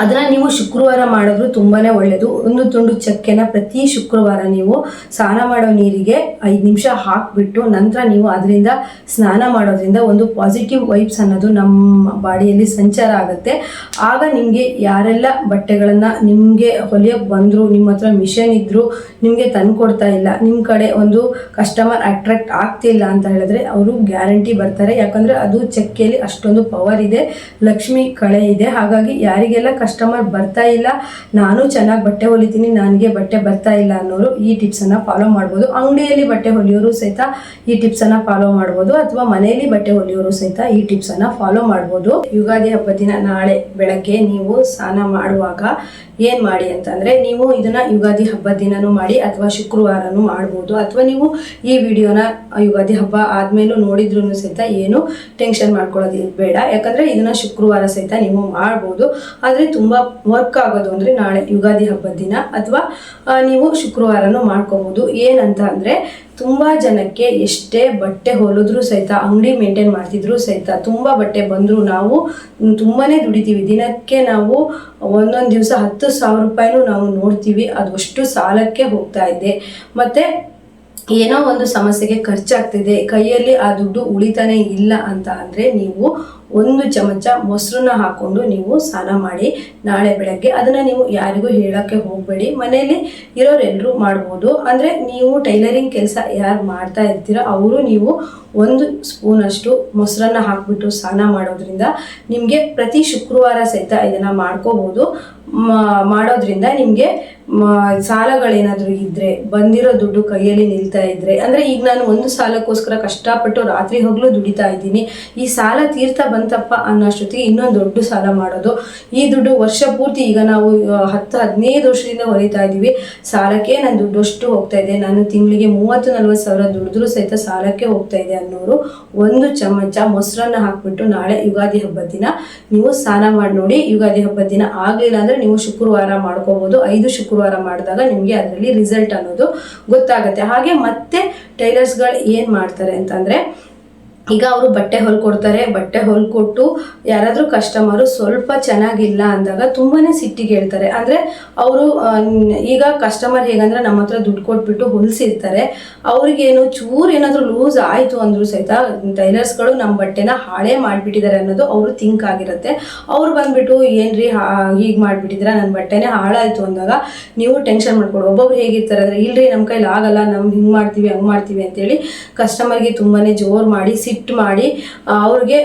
Speaker 1: ಅದನ್ನ ನೀವು ಶುಕ್ರವಾರ ಮಾಡಿದ್ರು ತುಂಬಾನೇ ಒಳ್ಳೆಯದು ಒಂದು ತುಂಡು ಚಕ್ಕೆನ ಪ್ರತಿ ಶುಕ್ರವಾರ ನೀವು ಸ್ನಾನ ಮಾಡೋ ನೀರಿಗೆ ಐದು ನಿಮಿಷ ಹಾಕ್ಬಿಟ್ಟು ನಂತರ ನೀವು ಅದರಿಂದ ಸ್ನಾನ ಮಾಡೋದ್ರಿಂದ ಒಂದು ಪಾಸಿಟಿವ್ ವೈಬ್ಸ್ ಅನ್ನೋದು ನಮ್ಮ ಬಾಡಿಯಲ್ಲಿ ಸಂಚಾರ ಆಗುತ್ತೆ. ಆಗ ನಿಮಗೆ ಯಾರೆಲ್ಲ ಬಟ್ಟೆಗಳನ್ನು ನಿಮಗೆ ಹೊಲಿಯೋಕೆ ಬಂದರು, ನಿಮ್ಮ ಹತ್ರ ಮಿಷನ್ ಇದ್ದರೂ ನಿಮಗೆ ತಂದ್ಕೊಡ್ತಾ ಇಲ್ಲ ನಿಮ್ಮ ಕಡೆ ಒಂದು ಕಸ್ಟಮರ್ ಅಟ್ರಾಕ್ಟ್ ಆಗ್ತಿಲ್ಲ ಅಂತ ಹೇಳಿದ್ರೆ ಅವರು ಗ್ಯಾರಂಟಿ ಬರ್ತಾರೆ. ಯಾಕಂದರೆ ಅದು ಚಕ್ಕೆಯಲ್ಲಿ ಅಷ್ಟೊಂದು ಪವರ್ ಇದೆ, ಲಕ್ಷ್ಮಿ ಕಳೆ ಇದೆ. ಹಾಗಾಗಿ ಯಾರಿಗೆಲ್ಲ ಕಸ್ಟಮರ್ ಬರ್ತಾ ಇಲ್ಲ, ನಾನು ಚೆನ್ನಾಗಿ ಬಟ್ಟೆ ಹೊಲಿತೀನಿ, ನನಗೆ ಬಟ್ಟೆ ಬರ್ತಾ ಇಲ್ಲ ಅನ್ನೋರು ಈ ಟಿಪ್ಸನ್ನು ಫಾಲೋ ಮಾಡ್ಬೋದು. ಅಂಗಡಿಯಲ್ಲಿ ಬಟ್ಟೆ ಹೊಲಿಯೋರು ಸಹಿತ ಈ ಟಿಪ್ಸನ್ನು ಫಾಲೋ ಮಾಡ್ಬೋದು, ಅಥವಾ ಮನೆಯಲ್ಲಿ ಬಟ್ಟೆ ಹೊಲಿಯೋರು ಸಹಿತ ಈ ಟಿಪ್ಸನ್ನು ಫಾಲೋ ಮಾಡ್ಬೋದು. ಯುಗಾದಿ ಹಬ್ಬದ ದಿನ ನಾಳೆ ಬೆಳಗ್ಗೆ ನೀವು ಸ್ನಾನ ಮಾಡುವಾಗ ಏನು ಮಾಡಿ ಅಂತಂದರೆ ನೀವು ಇದನ್ನು ಯುಗಾದಿ ಹಬ್ಬದ ದಿನನೂ ಮಾಡಿ ಅಥವಾ ಶುಕ್ರವಾರನೂ ಮಾಡ್ಬೋದು. ಅಥವಾ ನೀವು ಈ ವಿಡಿಯೋನ ಯುಗಾದಿ ಹಬ್ಬ ಆದಮೇಲೂ ನೋಡಿದ್ರೂ ಸಹಿತ ಏನು ಟೆನ್ಷನ್ ಮಾಡ್ಕೊಳ್ಳೋದು ಬೇಡ. ಯಾಕಂದರೆ ಇದನ್ನು ಶುಕ್ರವಾರ ಸಹಿತ ನೀವು ಮಾಡ್ಬೋದು. ಆದರೆ ತುಂಬ ವರ್ಕ್ ಆಗೋದು ಅಂದರೆ ನಾಳೆ ಯುಗಾದಿ ಹಬ್ಬದ ದಿನ ಅಥವಾ ನೀವು ಶುಕ್ರವಾರನೂ ಮಾಡ್ಕೋಬೋದು. ಏನಂತ ಅಂದರೆ ತುಂಬ ಜನಕ್ಕೆ ಎಷ್ಟೇ ಬಟ್ಟೆ ಹೊಲಿದ್ರು ಸಹಿತ ಅಂಗಡಿ ಮೇಂಟೈನ್ ಮಾಡ್ತಿದ್ರು ಸಹಿತ, ತುಂಬ ಬಟ್ಟೆ ಬಂದರೂ ನಾವು ತುಂಬಾ ದುಡಿತೀವಿ. ದಿನಕ್ಕೆ ನಾವು ಒಂದೊಂದು ದಿವಸ ಹತ್ತು ಸಾವಿರ ರೂಪಾಯಿನೂ ನಾವು ನೋಡ್ತೀವಿ. ಅದು ಅಷ್ಟು ಸಾಲಕ್ಕೆ ಹೋಗ್ತಾ ಇದೆ. ಮತ್ತು ಏನೋ ಒಂದು ಸಮಸ್ಯೆಗೆ ಖರ್ಚಾಗ್ತಿದೆ, ಕೈಯಲ್ಲಿ ಆ ದುಡ್ಡು ಉಳಿತಾನೆ ಇಲ್ಲ ಅಂತ ಅಂದರೆ ನೀವು ಒಂದು ಚಮಚ ಮೊಸರನ್ನ ಹಾಕೊಂಡು ನೀವು ಸ್ನಾನ ಮಾಡಿ ನಾಳೆ ಬೆಳಗ್ಗೆ ಅದನ್ನು ನೀವು ಯಾರಿಗೂ ಹೇಳೋಕ್ಕೆ ಹೋಗಬೇಡಿ. ಮನೆಯಲ್ಲಿ ಇರೋರೆಲ್ಲರೂ ಮಾಡ್ಬೋದು. ಅಂದರೆ ನೀವು ಟೈಲರಿಂಗ್ ಕೆಲಸ ಯಾರು ಮಾಡ್ತಾ ಇರ್ತೀರೋ ಅವರು ನೀವು ಒಂದು ಸ್ಪೂನಷ್ಟು ಮೊಸರನ್ನ ಹಾಕ್ಬಿಟ್ಟು ಸ್ನಾನ ಮಾಡೋದ್ರಿಂದ ನಿಮಗೆ ಪ್ರತಿ ಶುಕ್ರವಾರ ಸಹಿತ ಇದನ್ನು ಮಾಡ್ಕೋಬೋದು. ಮಾಡೋದ್ರಿಂದ ನಿಮಗೆ ಸಾಲಗಳೇನಾದರೂ ಇದ್ದರೆ ಬಂದಿರೋ ದುಡ್ಡು ಕೈಯಲ್ಲಿ ನಿಲ್ತಾ ಇದ್ದರೆ ಅಂದರೆ ಈಗ ನಾನು ಒಂದು ಸಾಲಕ್ಕೋಸ್ಕರ ಕಷ್ಟಪಟ್ಟು ರಾತ್ರಿ ಹಗಲು ದುಡಿತಾ ಇದ್ದೀನಿ. ಈ ಸಾಲ ತೀರ್ತಾ ಬಂತಪ್ಪ ಅನ್ನೋಷ್ಟೊತ್ತಿಗೆ ಇನ್ನೊಂದು ದೊಡ್ಡ ಸಾಲ ಮಾಡೋದು. ಈ ದುಡ್ಡು ವರ್ಷ ಪೂರ್ತಿ ಈಗ ನಾವು ಹತ್ತು, ಹದಿನೈದು ವರ್ಷದಿಂದ ಹೊರಿತಾ ಇದ್ದೀವಿ ಸಾಲಕ್ಕೆ ನನ್ನ ದುಡ್ಡು ಅಷ್ಟು ಹೋಗ್ತಾ ಇದೆ ನಾನು ತಿಂಗಳಿಗೆ ಮೂವತ್ತು, ನಲ್ವತ್ತು ಸಾವಿರ ದುಡಿದ್ರೂ ಸಹಿತ ಸಾಲಕ್ಕೆ ಹೋಗ್ತಾ ಇದೆ ಅನ್ನೋರು. ಒಂದು ಚಮಚ ಮೊಸರನ್ನ ಹಾಕ್ಬಿಟ್ಟು ನಾಳೆ ಯುಗಾದಿ ಹಬ್ಬದ ದಿನ ನೀವು ಸ್ನಾನ ಮಾಡಿ ನೋಡಿ. ಯುಗಾದಿ ಹಬ್ಬದ ದಿನ ಆಗಲಿಲ್ಲ ಅಂದರೆ ನೀವು ಶುಕ್ರವಾರ ಮಾಡ್ಕೋಬೋದು. ಐದು ಶುಕ್ರವಾರ ಮಾಡಿದಾಗ ನಿಮಗೆ ಅದರಲ್ಲಿ ರಿಸಲ್ಟ್ ಅನ್ನೋದು ಗೊತ್ತಾಗುತ್ತೆ. ಹಾಗೆ ಮತ್ತೆ ಟೈಲರ್ಸ್ಗಳು ಏನು ಮಾಡ್ತಾರೆ ಅಂತಂದರೆ ಈಗ ಅವರು ಬಟ್ಟೆ ಹೊಲ್ಕೊಡ್ತಾರೆ ಬಟ್ಟೆ ಹೊಲ್ಕೊಟ್ಟು ಯಾರಾದರೂ ಕಸ್ಟಮರು ಸ್ವಲ್ಪ ಚೆನ್ನಾಗಿಲ್ಲ ಅಂದಾಗ ತುಂಬಾ ಸಿಟ್ಟಿಗೆ ಹೇಳ್ತಾರೆ. ಅಂದರೆ ಅವರು ಈಗ ಕಸ್ಟಮರ್ ಹೇಗಂದ್ರೆ ನಮ್ಮ ಹತ್ರ ದುಡ್ಡು ಕೊಟ್ಬಿಟ್ಟು ಹೊಲಿಸಿರ್ತಾರೆ. ಅವ್ರಿಗೇನು ಚೂರು ಏನಾದರೂ ಲೂಸ್ ಆಯಿತು ಅಂದರೂ ಸಹಿತ ಟೈಲರ್ಸ್ಗಳು ನಮ್ಮ ಬಟ್ಟೆನ ಹಾಳೆ ಮಾಡಿಬಿಟ್ಟಿದ್ದಾರೆ ಅನ್ನೋದು ಅವರು ಥಿಂಕ್ ಆಗಿರುತ್ತೆ. ಅವ್ರು ಬಂದ್ಬಿಟ್ಟು, ಏನ್ರಿ ಹೀಗೆ ಮಾಡಿಬಿಟ್ಟಿದ್ರೆ ನನ್ನ ಬಟ್ಟೆನೇ ಹಾಳಾಯಿತು ಅಂದಾಗ ನೀವು ಟೆನ್ಷನ್ ಮಾಡ್ಕೊಡು. ಒಬ್ಬೊಬ್ರು ಹೇಗಿರ್ತಾರೆ ಅಂದರೆ ಇಲ್ಲರಿ ನಮ್ಮ ಕೈಲಿ ಆಗಲ್ಲ ನಮ್ಮ ಹಿಂಗೆ ಮಾಡ್ತೀವಿ, ಹಂಗೆ ಮಾಡ್ತೀವಿ ಅಂತೇಳಿ ಕಸ್ಟಮರ್ಗೆ ತುಂಬಾ ಜೋರು ಮಾಡಿ ಮಾಡಿ ಆ, ಅವ್ರಿಗೆ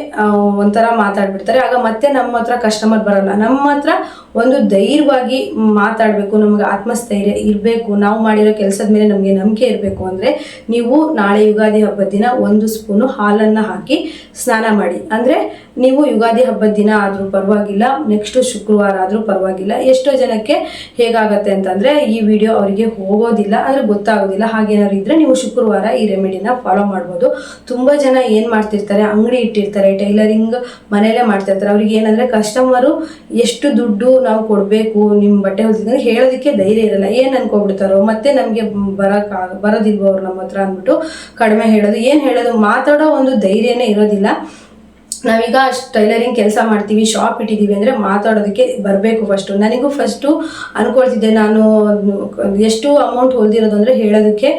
Speaker 1: ಒಂಥರ ಮಾತಾಡ್ಬಿಡ್ತಾರೆ. ಆಗ ಮತ್ತೆ ನಮ್ಮ ಹತ್ರ ಕಸ್ಟಮರ್ ಬರಲ್ಲ. ನಮ್ಮ ಹತ್ರ ಒಂದು ಧೈರ್ಯವಾಗಿ ಮಾತಾಡಬೇಕು ನಮಗೆ ಆತ್ಮಸ್ಥೈರ್ಯ ಇರಬೇಕು. ನಾವು ಮಾಡಿರೋ ಕೆಲಸದ ಮೇಲೆ ನಮಗೆ ನಂಬಿಕೆ ಇರಬೇಕು ಅಂದರೆ ನೀವು ನಾಳೆ ಯುಗಾದಿ ಹಬ್ಬದ ದಿನ ಒಂದು ಸ್ಪೂನು ಹಾಲನ್ನು ಹಾಕಿ ಸ್ನಾನ ಮಾಡಿ. ಅಂದರೆ ನೀವು ಯುಗಾದಿ ಹಬ್ಬದ ದಿನ ಆದರೂ ಪರವಾಗಿಲ್ಲ ನೆಕ್ಸ್ಟು ಶುಕ್ರವಾರ ಆದರೂ ಪರವಾಗಿಲ್ಲ. ಎಷ್ಟೋ ಜನಕ್ಕೆ ಹೇಗಾಗತ್ತೆ ಅಂತಂದರೆ ಈ ವಿಡಿಯೋ ಅವರಿಗೆ ಹೋಗೋದಿಲ್ಲ ಅಂದರೆ ಗೊತ್ತಾಗೋದಿಲ್ಲ. ಹಾಗೇನಾದ್ರು ಇದ್ದರೆ ನೀವು ಶುಕ್ರವಾರ ಈ ರೆಮಿಡಿನ ಫಾಲೋ ಮಾಡ್ಬೋದು. ತುಂಬ ಜನ ಏನು ಮಾಡ್ತಿರ್ತಾರೆ? ಅಂಗಡಿ ಇಟ್ಟಿರ್ತಾರೆ, ಟೈಲರಿಂಗ್ ಮನೆಯಲ್ಲೇ ಮಾಡ್ತಿರ್ತಾರೆ. ಅವ್ರಿಗೆ ಏನಂದರೆ ಕಸ್ಟಮರು ಎಷ್ಟು ದುಡ್ಡು ನಾವು ಕೊಡಬೇಕು ನಿಮ್ಮ ಬಟ್ಟೆ ಹೊಲಿದ್ರೆ ಹೇಳೋದಕ್ಕೆ ಧೈರ್ಯ ಇರಲ್ಲ. ಏನು ಅನ್ಕೊಬಿಡ್ತಾರೋ, ಮತ್ತೆ ನಮಗೆ ಬರೋಕ್ಕಾಗ ಬರೋದಿಲ್ವೋ ಅವ್ರು ನಮ್ಮ ಹತ್ರ ಅಂದ್ಬಿಟ್ಟು ಕಡಿಮೆ ಹೇಳೋದು. ಏನು ಹೇಳೋದು? ಮಾತಾಡೋ ಒಂದು ಧೈರ್ಯನೇ ಇರೋದಿಲ್ಲ. ನಾವೀಗ ಟೈಲರಿಂಗ್ ಕೆಲಸ ಮಾಡ್ತೀವಿ ಶಾಪ್ ಇಟ್ಟಿದ್ದೀವಿ ಅಂದರೆ ಮಾತಾಡೋದಕ್ಕೆ ಬರಬೇಕು ಫಸ್ಟು ನನಗೂ ಫಸ್ಟು ಅನ್ಕೊಳ್ತಿದ್ದೆ ನಾನು, ಎಷ್ಟು ಅಮೌಂಟ್ ಹೊಲ್ದಿರೋದು ಅಂದರೆ ಹೇಳೋದಕ್ಕೆ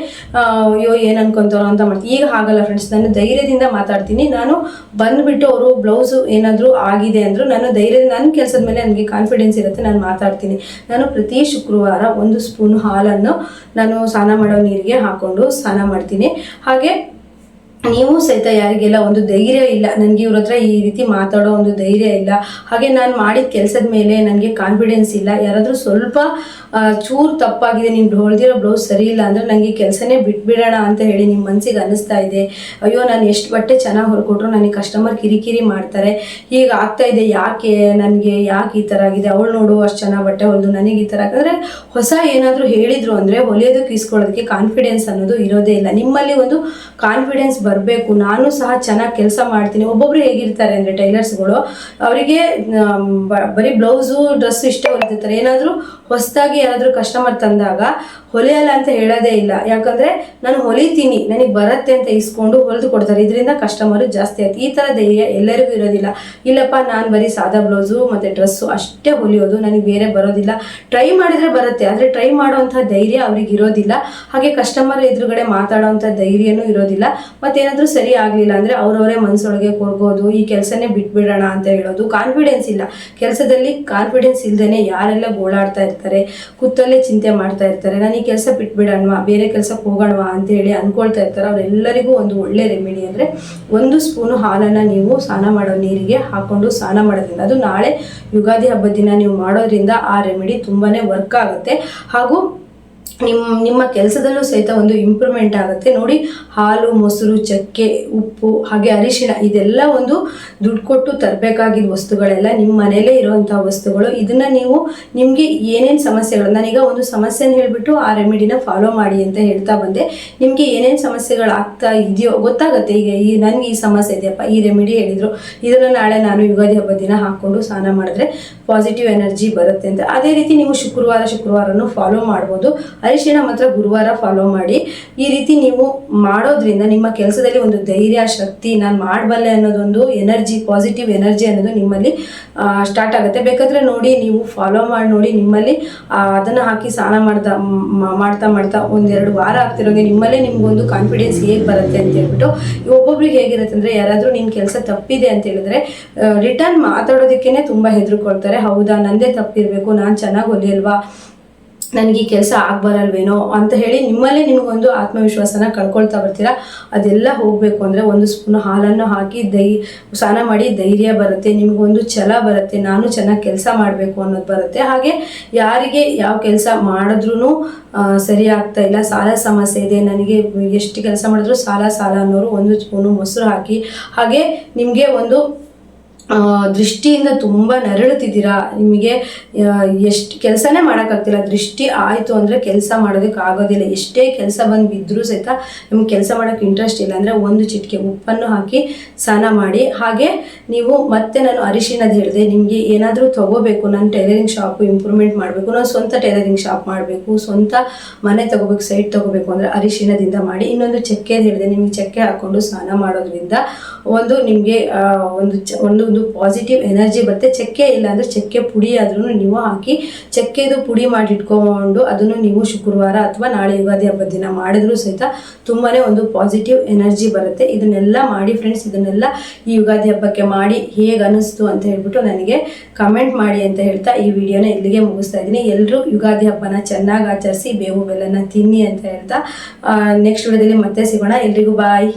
Speaker 1: ಅಯ್ಯೋ, ಏನು ಅನ್ಕೊಂತಾರೋ ಅಂತ ಮಾಡ್ತೀನಿ ಈಗ ಹಾಗಲ್ಲ ಫ್ರೆಂಡ್ಸ್ ನಾನು ಧೈರ್ಯದಿಂದ ಮಾತಾಡ್ತೀನಿ. ನಾನು ಬಂದುಬಿಟ್ಟು ಅವರು ಬ್ಲೌಸು ಏನಾದರೂ ಆಗಿದೆ ಅಂದರೂ ನಾನು ಧೈರ್ಯ ನನ್ನ ಕೆಲಸದ ಮೇಲೆ ನನಗೆ ಕಾನ್ಫಿಡೆನ್ಸ್ ಇರುತ್ತೆ, ನಾನು ಮಾತಾಡ್ತೀನಿ. ನಾನು ಪ್ರತಿ ಶುಕ್ರವಾರ ಒಂದು ಸ್ಪೂನ್ ಹಾಲನ್ನು ನಾನು ಸ್ನಾನ ಮಾಡೋ ನೀರಿಗೆ ಹಾಕ್ಕೊಂಡು ಸ್ನಾನ ಮಾಡ್ತೀನಿ. ಹಾಗೆ ನೀವು ಸಹಿತ ಯಾರಿಗೆಲ್ಲ ಒಂದು ಧೈರ್ಯ ಇಲ್ಲ, ನನಗೆ ಇವ್ರ ಹತ್ರ ಈ ರೀತಿ ಮಾತಾಡೋ ಒಂದು ಧೈರ್ಯ ಇಲ್ಲ, ಹಾಗೆ ನಾನು ಮಾಡಿದ ಕೆಲಸದ ಮೇಲೆ ನನಗೆ ಕಾನ್ಫಿಡೆನ್ಸ್ ಇಲ್ಲ, ಯಾರಾದರೂ ಸ್ವಲ್ಪ ಚೂರು ತಪ್ಪಾಗಿದೆ, ನೀನು ಹೊಳ್ದಿರೋ ಬ್ಲೌಸ್ ಸರಿ ಇಲ್ಲ ಅಂದರೆ ನನಗೆ ಕೆಲಸನೇ ಬಿಟ್ಬಿಡೋಣ ಅಂತ ಹೇಳಿ ನಿಮ್ಮ ಮನಸ್ಸಿಗೆ ಅನಿಸ್ತಾ ಇದೆ. ಅಯ್ಯೋ, ನಾನು ಎಷ್ಟು ಬಟ್ಟೆ ಚೆನ್ನಾಗಿ ಹೊಲ್ಕೊಟ್ರು ನನಗೆ ಕಸ್ಟಮರ್ ಕಿರಿಕಿರಿ ಮಾಡ್ತಾರೆ. ಹೀಗೆ ಆಗ್ತಾ ಇದೆ, ಯಾಕೆ ನನಗೆ ಯಾಕೆ ಈ ಥರ ಆಗಿದೆ? ಅವಳು ನೋಡು, ಅಷ್ಟು ಚೆನ್ನಾಗಿ ಬಟ್ಟೆ ಹೊಲಿದು, ನನಗೆ ಈ ಥರ ಅಂದರೆ ಹೊಸ ಏನಾದರೂ ಹೇಳಿದ್ರು ಅಂದರೆ ಹೊಲಿಯೋದಕ್ಕೆ ಇಸ್ಕೊಳ್ಳೋದಕ್ಕೆ ಕಾನ್ಫಿಡೆನ್ಸ್ ಅನ್ನೋದು ಇರೋದೇ ಇಲ್ಲ. ನಿಮ್ಮಲ್ಲಿ ಒಂದು ಕಾನ್ಫಿಡೆನ್ಸ್ ಬರಬೇಕು. ನಾನು ಸಹ ಚೆನ್ನಾಗಿ ಕೆಲಸ ಮಾಡ್ತೀನಿ. ಒಬ್ಬೊಬ್ರು ಹೇಗಿರ್ತಾರೆ ಅಂದರೆ ಟೈಲರ್ಸ್ಗಳು, ಅವರಿಗೆ ಬರೀ ಬ್ಲೌಸು ಡ್ರೆಸ್ ಇಷ್ಟೇ ಹೊಲಿತಿರ್ತಾರೆ ಏನಾದರೂ ಹೊಸದಾಗಿ ಯಾರಾದರೂ ಕಸ್ಟಮರ್ ತಂದಾಗ ಹೊಲಿಯಲ್ಲ ಅಂತ ಹೇಳೋದೇ ಇಲ್ಲ. ಯಾಕಂದರೆ ನಾನು ಹೊಲಿತೀನಿ, ನನಗೆ ಬರುತ್ತೆ ಅಂತ ಇಸ್ಕೊಂಡು ಹೊಲಿದು ಕೊಡ್ತಾರೆ. ಇದರಿಂದ ಕಸ್ಟಮರು ಜಾಸ್ತಿ ಆಯ್ತು. ಈ ಥರ ಧೈರ್ಯ ಎಲ್ಲರಿಗೂ ಇರೋದಿಲ್ಲ. ಇಲ್ಲಪ್ಪ, ನಾನು ಬರೀ ಸಾದಾ ಬ್ಲೌಸು ಮತ್ತು ಡ್ರೆಸ್ಸು ಅಷ್ಟೇ ಹೊಲಿಯೋದು, ನನಗೆ ಬೇರೆ ಬರೋದಿಲ್ಲ. ಟ್ರೈ ಮಾಡಿದರೆ ಬರುತ್ತೆ, ಆದರೆ ಟ್ರೈ ಮಾಡೋವಂಥ ಧೈರ್ಯ ಅವ್ರಿಗೆ ಇರೋದಿಲ್ಲ. ಹಾಗೆ ಕಸ್ಟಮರ್ ಎದುರುಗಡೆ ಮಾತಾಡೋವಂಥ ಧೈರ್ಯನೂ ಇರೋದಿಲ್ಲ. ಮತ್ತೇನಾದರೂ ಸರಿ ಆಗಲಿಲ್ಲ ಅಂದರೆ ಅವ್ರವರೇ ಮನಸ್ಸೊಳಗೆ ಕೊರ್ಬೋದು ಈ ಕೆಲಸನೇ ಬಿಟ್ಬಿಡೋಣ ಅಂತ ಹೇಳೋದು. ಕಾನ್ಫಿಡೆನ್ಸ್ ಇಲ್ಲ. ಕೆಲಸದಲ್ಲಿ ಕಾನ್ಫಿಡೆನ್ಸ್ ಇಲ್ದೇನೆ ಯಾರೆಲ್ಲ ಗೋಳಾಡ್ತಾ ಇರ್ತಾರೆ? ಕೂತಲ್ಲೇ ಚಿಂತೆ ಮಾಡ್ತಾ ಇರ್ತಾರೆ. ನಾನು ಈ ಕೆಲಸ ಬಿಟ್ಬಿಡೋಣವಾ, ಬೇರೆ ಕೆಲಸಕ್ಕೆ ಹೋಗೋಣವಾ? ಅಂತ ಹೇಳಿ ಅಂದ್ಕೊಳ್ತಾ ಇರ್ತಾರೆ. ಅವರೆಲ್ಲರಿಗೂ ಒಂದು ಒಳ್ಳೆ ರೆಮಿಡಿ ಅಂದರೆ ಒಂದು ಸ್ಪೂನು ಹಾಲನ್ನು ನೀವು ಸ್ನಾನ ಮಾಡೋ ನೀರಿಗೆ ಹಾಕೊಂಡು ಸ್ನಾನ ಮಾಡೋದ್ರಿಂದ, ಅದು ನಾಳೆ ಯುಗಾದಿ ಹಬ್ಬದ ದಿನ ನೀವು ಮಾಡೋದ್ರಿಂದ ಆ ರೆಮಿಡಿ ತುಂಬಾ ವರ್ಕ್ ಆಗುತ್ತೆ. ಹಾಗೂ ನಿಮ್ಮ ನಿಮ್ಮ ಕೆಲಸದಲ್ಲೂ ಸಹಿತ ಒಂದು ಇಂಪ್ರೂವ್ಮೆಂಟ್ ಆಗುತ್ತೆ. ನೋಡಿ, ಹಾಲು, ಮೊಸರು, ಚಕ್ಕೆ, ಉಪ್ಪು, ಹಾಗೆ ಅರಿಶಿಣ, ಇದೆಲ್ಲ ಒಂದು ದುಡ್ಡು ಕೊಟ್ಟು ತರಬೇಕಾಗಿದ್ದ ವಸ್ತುಗಳೆಲ್ಲ ನಿಮ್ಮ ಮನೆಯಲ್ಲೇ ಇರುವಂಥ ವಸ್ತುಗಳು. ಇದನ್ನು ನೀವು ನಿಮಗೆ ಏನೇನು ಸಮಸ್ಯೆಗಳು, ನಾನೀಗ ಒಂದು ಸಮಸ್ಯೆನ ಹೇಳಿಬಿಟ್ಟು ಆ ರೆಮಿಡಿನ ಫಾಲೋ ಮಾಡಿ ಅಂತ ಹೇಳ್ತಾ ಬಂದೆ. ನಿಮಗೆ ಏನೇನು ಸಮಸ್ಯೆಗಳು ಆಗ್ತಾ ಇದೆಯೋ ಗೊತ್ತಾಗುತ್ತೆ. ಈಗ ಈ, ನನಗೆ ಈ ಸಮಸ್ಯೆ ಇದೆಯಪ್ಪ, ಈ ರೆಮಿಡಿ ಹೇಳಿದರು. ಇದನ್ನು ನಾಳೆ ನಾನು ಯುಗಾದಿ ಹಬ್ಬದ ದಿನ ಹಾಕ್ಕೊಂಡು ಸ್ನಾನ ಮಾಡಿದ್ರೆ ಪಾಸಿಟಿವ್ ಎನರ್ಜಿ ಬರುತ್ತೆ ಅಂತ. ಅದೇ ರೀತಿ ನೀವು ಶುಕ್ರವಾರ, ಶುಕ್ರವಾರನೂ ಫಾಲೋ ಮಾಡ್ಬೋದು. ಅರಿಶಿಣ ಮಾತ್ರ ಗುರುವಾರ ಫಾಲೋ ಮಾಡಿ. ಈ ರೀತಿ ನೀವು ಮಾಡೋದ್ರಿಂದ ನಿಮ್ಮ ಕೆಲಸದಲ್ಲಿ ಒಂದು ಧೈರ್ಯ, ಶಕ್ತಿ, ನಾನು ಮಾಡಬಲ್ಲೆ ಅನ್ನೋದೊಂದು ಎನರ್ಜಿ ಪಾಸಿಟಿವ್ ಎನರ್ಜಿ ಅನ್ನೋದು ನಿಮ್ಮಲ್ಲಿ ಸ್ಟಾರ್ಟ್ ಆಗುತ್ತೆ. ಬೇಕಾದ್ರೆ ನೋಡಿ, ನೀವು ಫಾಲೋ ಮಾಡಿ ನೋಡಿ ನಿಮ್ಮಲ್ಲಿ ಅದನ್ನು ಹಾಕಿ ಸ್ನಾನ ಮಾಡ್ತಾ ಮಾಡ್ತಾ ಮಾಡ್ತಾ ಒಂದೆರಡು ವಾರ ಆಗ್ತಿರೋಂಗೆ ನಿಮ್ಮಲ್ಲೇ ನಿಮ್ಗೊಂದು ಕಾನ್ಫಿಡೆನ್ಸ್ ಹೇಗೆ ಬರುತ್ತೆ ಅಂತ ಹೇಳ್ಬಿಟ್ಟು, ಒಬ್ಬೊಬ್ರಿಗೆ ಹೇಗಿರುತ್ತೆ ಅಂದರೆ ಯಾರಾದರೂ ನಿಮ್ಮ ಕೆಲಸ ತಪ್ಪಿದೆ ಅಂತ ಹೇಳಿದ್ರೆ ರಿಟರ್ನ್ ಮಾತಾಡೋದಕ್ಕೇ ತುಂಬ ಹೆದರ್ಕೊಳ್ತಾರೆ. ಹೌದಾ, ನಂದೇ ತಪ್ಪಿರಬೇಕು, ನಾನು ಚೆನ್ನಾಗಿ ಹೊಲಿಯಲ್ವಾ ನನಗೆ ಈ ಕೆಲಸ ಆಗ್ಬರಲ್ವೇನೋ ಅಂತ ಹೇಳಿ ನಿಮ್ಮಲ್ಲೇ ನಿಮಗೊಂದು ಆತ್ಮವಿಶ್ವಾಸನ ಕಳ್ಕೊಳ್ತಾ ಬರ್ತೀರಾ? ಅದೆಲ್ಲ ಹೋಗಬೇಕು ಅಂದರೆ ಒಂದು ಸ್ಪೂನ್ ಹಾಲನ್ನು ಹಾಕಿ ದೈ, ಸ್ನಾನ ಮಾಡಿ ಧೈರ್ಯ ಬರುತ್ತೆ, ನಿಮಗೊಂದು ಛಲ ಬರುತ್ತೆ, ನಾನು ಚೆನ್ನಾಗಿ ಕೆಲಸ ಮಾಡಬೇಕು ಅನ್ನೋದು ಬರುತ್ತೆ. ಹಾಗೆ ಯಾರಿಗೆ ಯಾವ ಕೆಲಸ ಮಾಡಿದ್ರೂ ಸರಿ ಆಗ್ತಾ ಇಲ್ಲ, ಸಾಲ ಸಮಸ್ಯೆ ಇದೆ, ನನಗೆ ಎಷ್ಟು ಕೆಲಸ ಮಾಡಿದ್ರು ಸಾಲ ಸಾಲ ಅನ್ನೋರು ಒಂದು ಸ್ಪೂನು ಮೊಸರು ಹಾಕಿ, ಹಾಗೆ ನಿಮಗೆ ಒಂದು ದೃಷ್ಟಿಯಿಂದ ತುಂಬ ನರಳುತ್ತಿದ್ದೀರಾ? ನಿಮಗೆ ಎಷ್ಟು ಕೆಲಸನೇ ಮಾಡೋಕ್ಕಾಗ್ತಿಲ್ಲ. ದೃಷ್ಟಿ ಆಯಿತು ಅಂದರೆ ಕೆಲಸ ಮಾಡೋದಕ್ಕೆ ಆಗೋದಿಲ್ಲ. ಎಷ್ಟೇ ಕೆಲಸ ಬಂದು ಬಿದ್ದರೂ ಸಹಿತ ನಿಮ್ಗೆ ಕೆಲಸ ಮಾಡೋಕ್ಕೆ ಇಂಟ್ರೆಸ್ಟ್ ಇಲ್ಲ. ಅಂದರೆ ಒಂದು ಚಿಟಿಕೆ ಉಪ್ಪನ್ನು ಹಾಕಿ ಸ್ನಾನ ಮಾಡಿ. ಹಾಗೆ ನೀವು ಮತ್ತೆ ನಾನು ಅರಿಶಿಣದ ಹೇಳಿದೆ, ನಿಮಗೆ ಏನಾದರೂ ತಗೋಬೇಕು, ನಾನು ಟೈಲರಿಂಗ್ ಶಾಪ್ ಇಂಪ್ರೂವ್ಮೆಂಟ್ ಮಾಡಬೇಕು, ನಾನು ಸ್ವಂತ ಟೈಲರಿಂಗ್ ಶಾಪ್ ಮಾಡಬೇಕು, ಸ್ವಂತ ಮನೆ ತಗೋಬೇಕು ಸೈಟ್ ತಗೋಬೇಕು ಅಂದರೆ ಅರಿಶಿಣದಿಂದ ಮಾಡಿ, ಇನ್ನೊಂದು ಚಕ್ಕೆದು ಹೇಳಿದೆ, ನಿಮಗೆ ಚಕ್ಕೆ ಹಾಕ್ಕೊಂಡು ಸ್ನಾನ ಮಾಡೋದ್ರಿಂದ ಒಂದು ನಿಮಗೆ ಒಂದು ಚ- ಒಂದು ಒಂದು ಪಾಸಿಟಿವ್ ಎನರ್ಜಿ ಬರುತ್ತೆ. ಚಕ್ಕೆ ಇಲ್ಲ ಅಂದರೆ ಚಕ್ಕೆ ಪುಡಿ ಆದ್ರೂ ನೀವು ಹಾಕಿ, ಚಕ್ಕೆದು ಪುಡಿ ಮಾಡಿ ಇಟ್ಕೊಂಡು ಅದನ್ನು ನೀವು ಶುಕ್ರವಾರ ಅಥವಾ ನಾಳೆ ಯುಗಾದಿ ಹಬ್ಬದ ದಿನ ಮಾಡಿದ್ರೂ ಸಹಿತ ತುಂಬಾ ಒಂದು ಪಾಸಿಟಿವ್ ಎನರ್ಜಿ ಬರುತ್ತೆ. ಇದನ್ನೆಲ್ಲ ಮಾಡಿ ಫ್ರೆಂಡ್ಸ್ ಇದನ್ನೆಲ್ಲ ಈ ಯುಗಾದಿ ಹಬ್ಬಕ್ಕೆ ಮಾಡಿ ಹೇಗೆ ಅನ್ನಿಸ್ತು ಅಂತ ಹೇಳ್ಬಿಟ್ಟು ನನಗೆ ಕಮೆಂಟ್ ಮಾಡಿ ಅಂತ ಹೇಳ್ತಾ ಈ ವಿಡಿಯೋನ ಇಲ್ಲಿಗೆ ಮುಗಿಸ್ತಾ ಇದ್ದೀನಿ. ಎಲ್ಲರೂ ಯುಗಾದಿ ಹಬ್ಬನ ಚೆನ್ನಾಗಿ ಆಚರಿಸಿ, ಬೇವು ಬೆಲ್ಲನ ತಿನ್ನಿ ಅಂತ ಹೇಳ್ತಾ ನೆಕ್ಸ್ಟ್ ವಿಡಿಯೋದಲ್ಲಿ ಮತ್ತೆ ಸಿಗೋಣ. ಎಲ್ರಿಗೂ ಬಾಯ್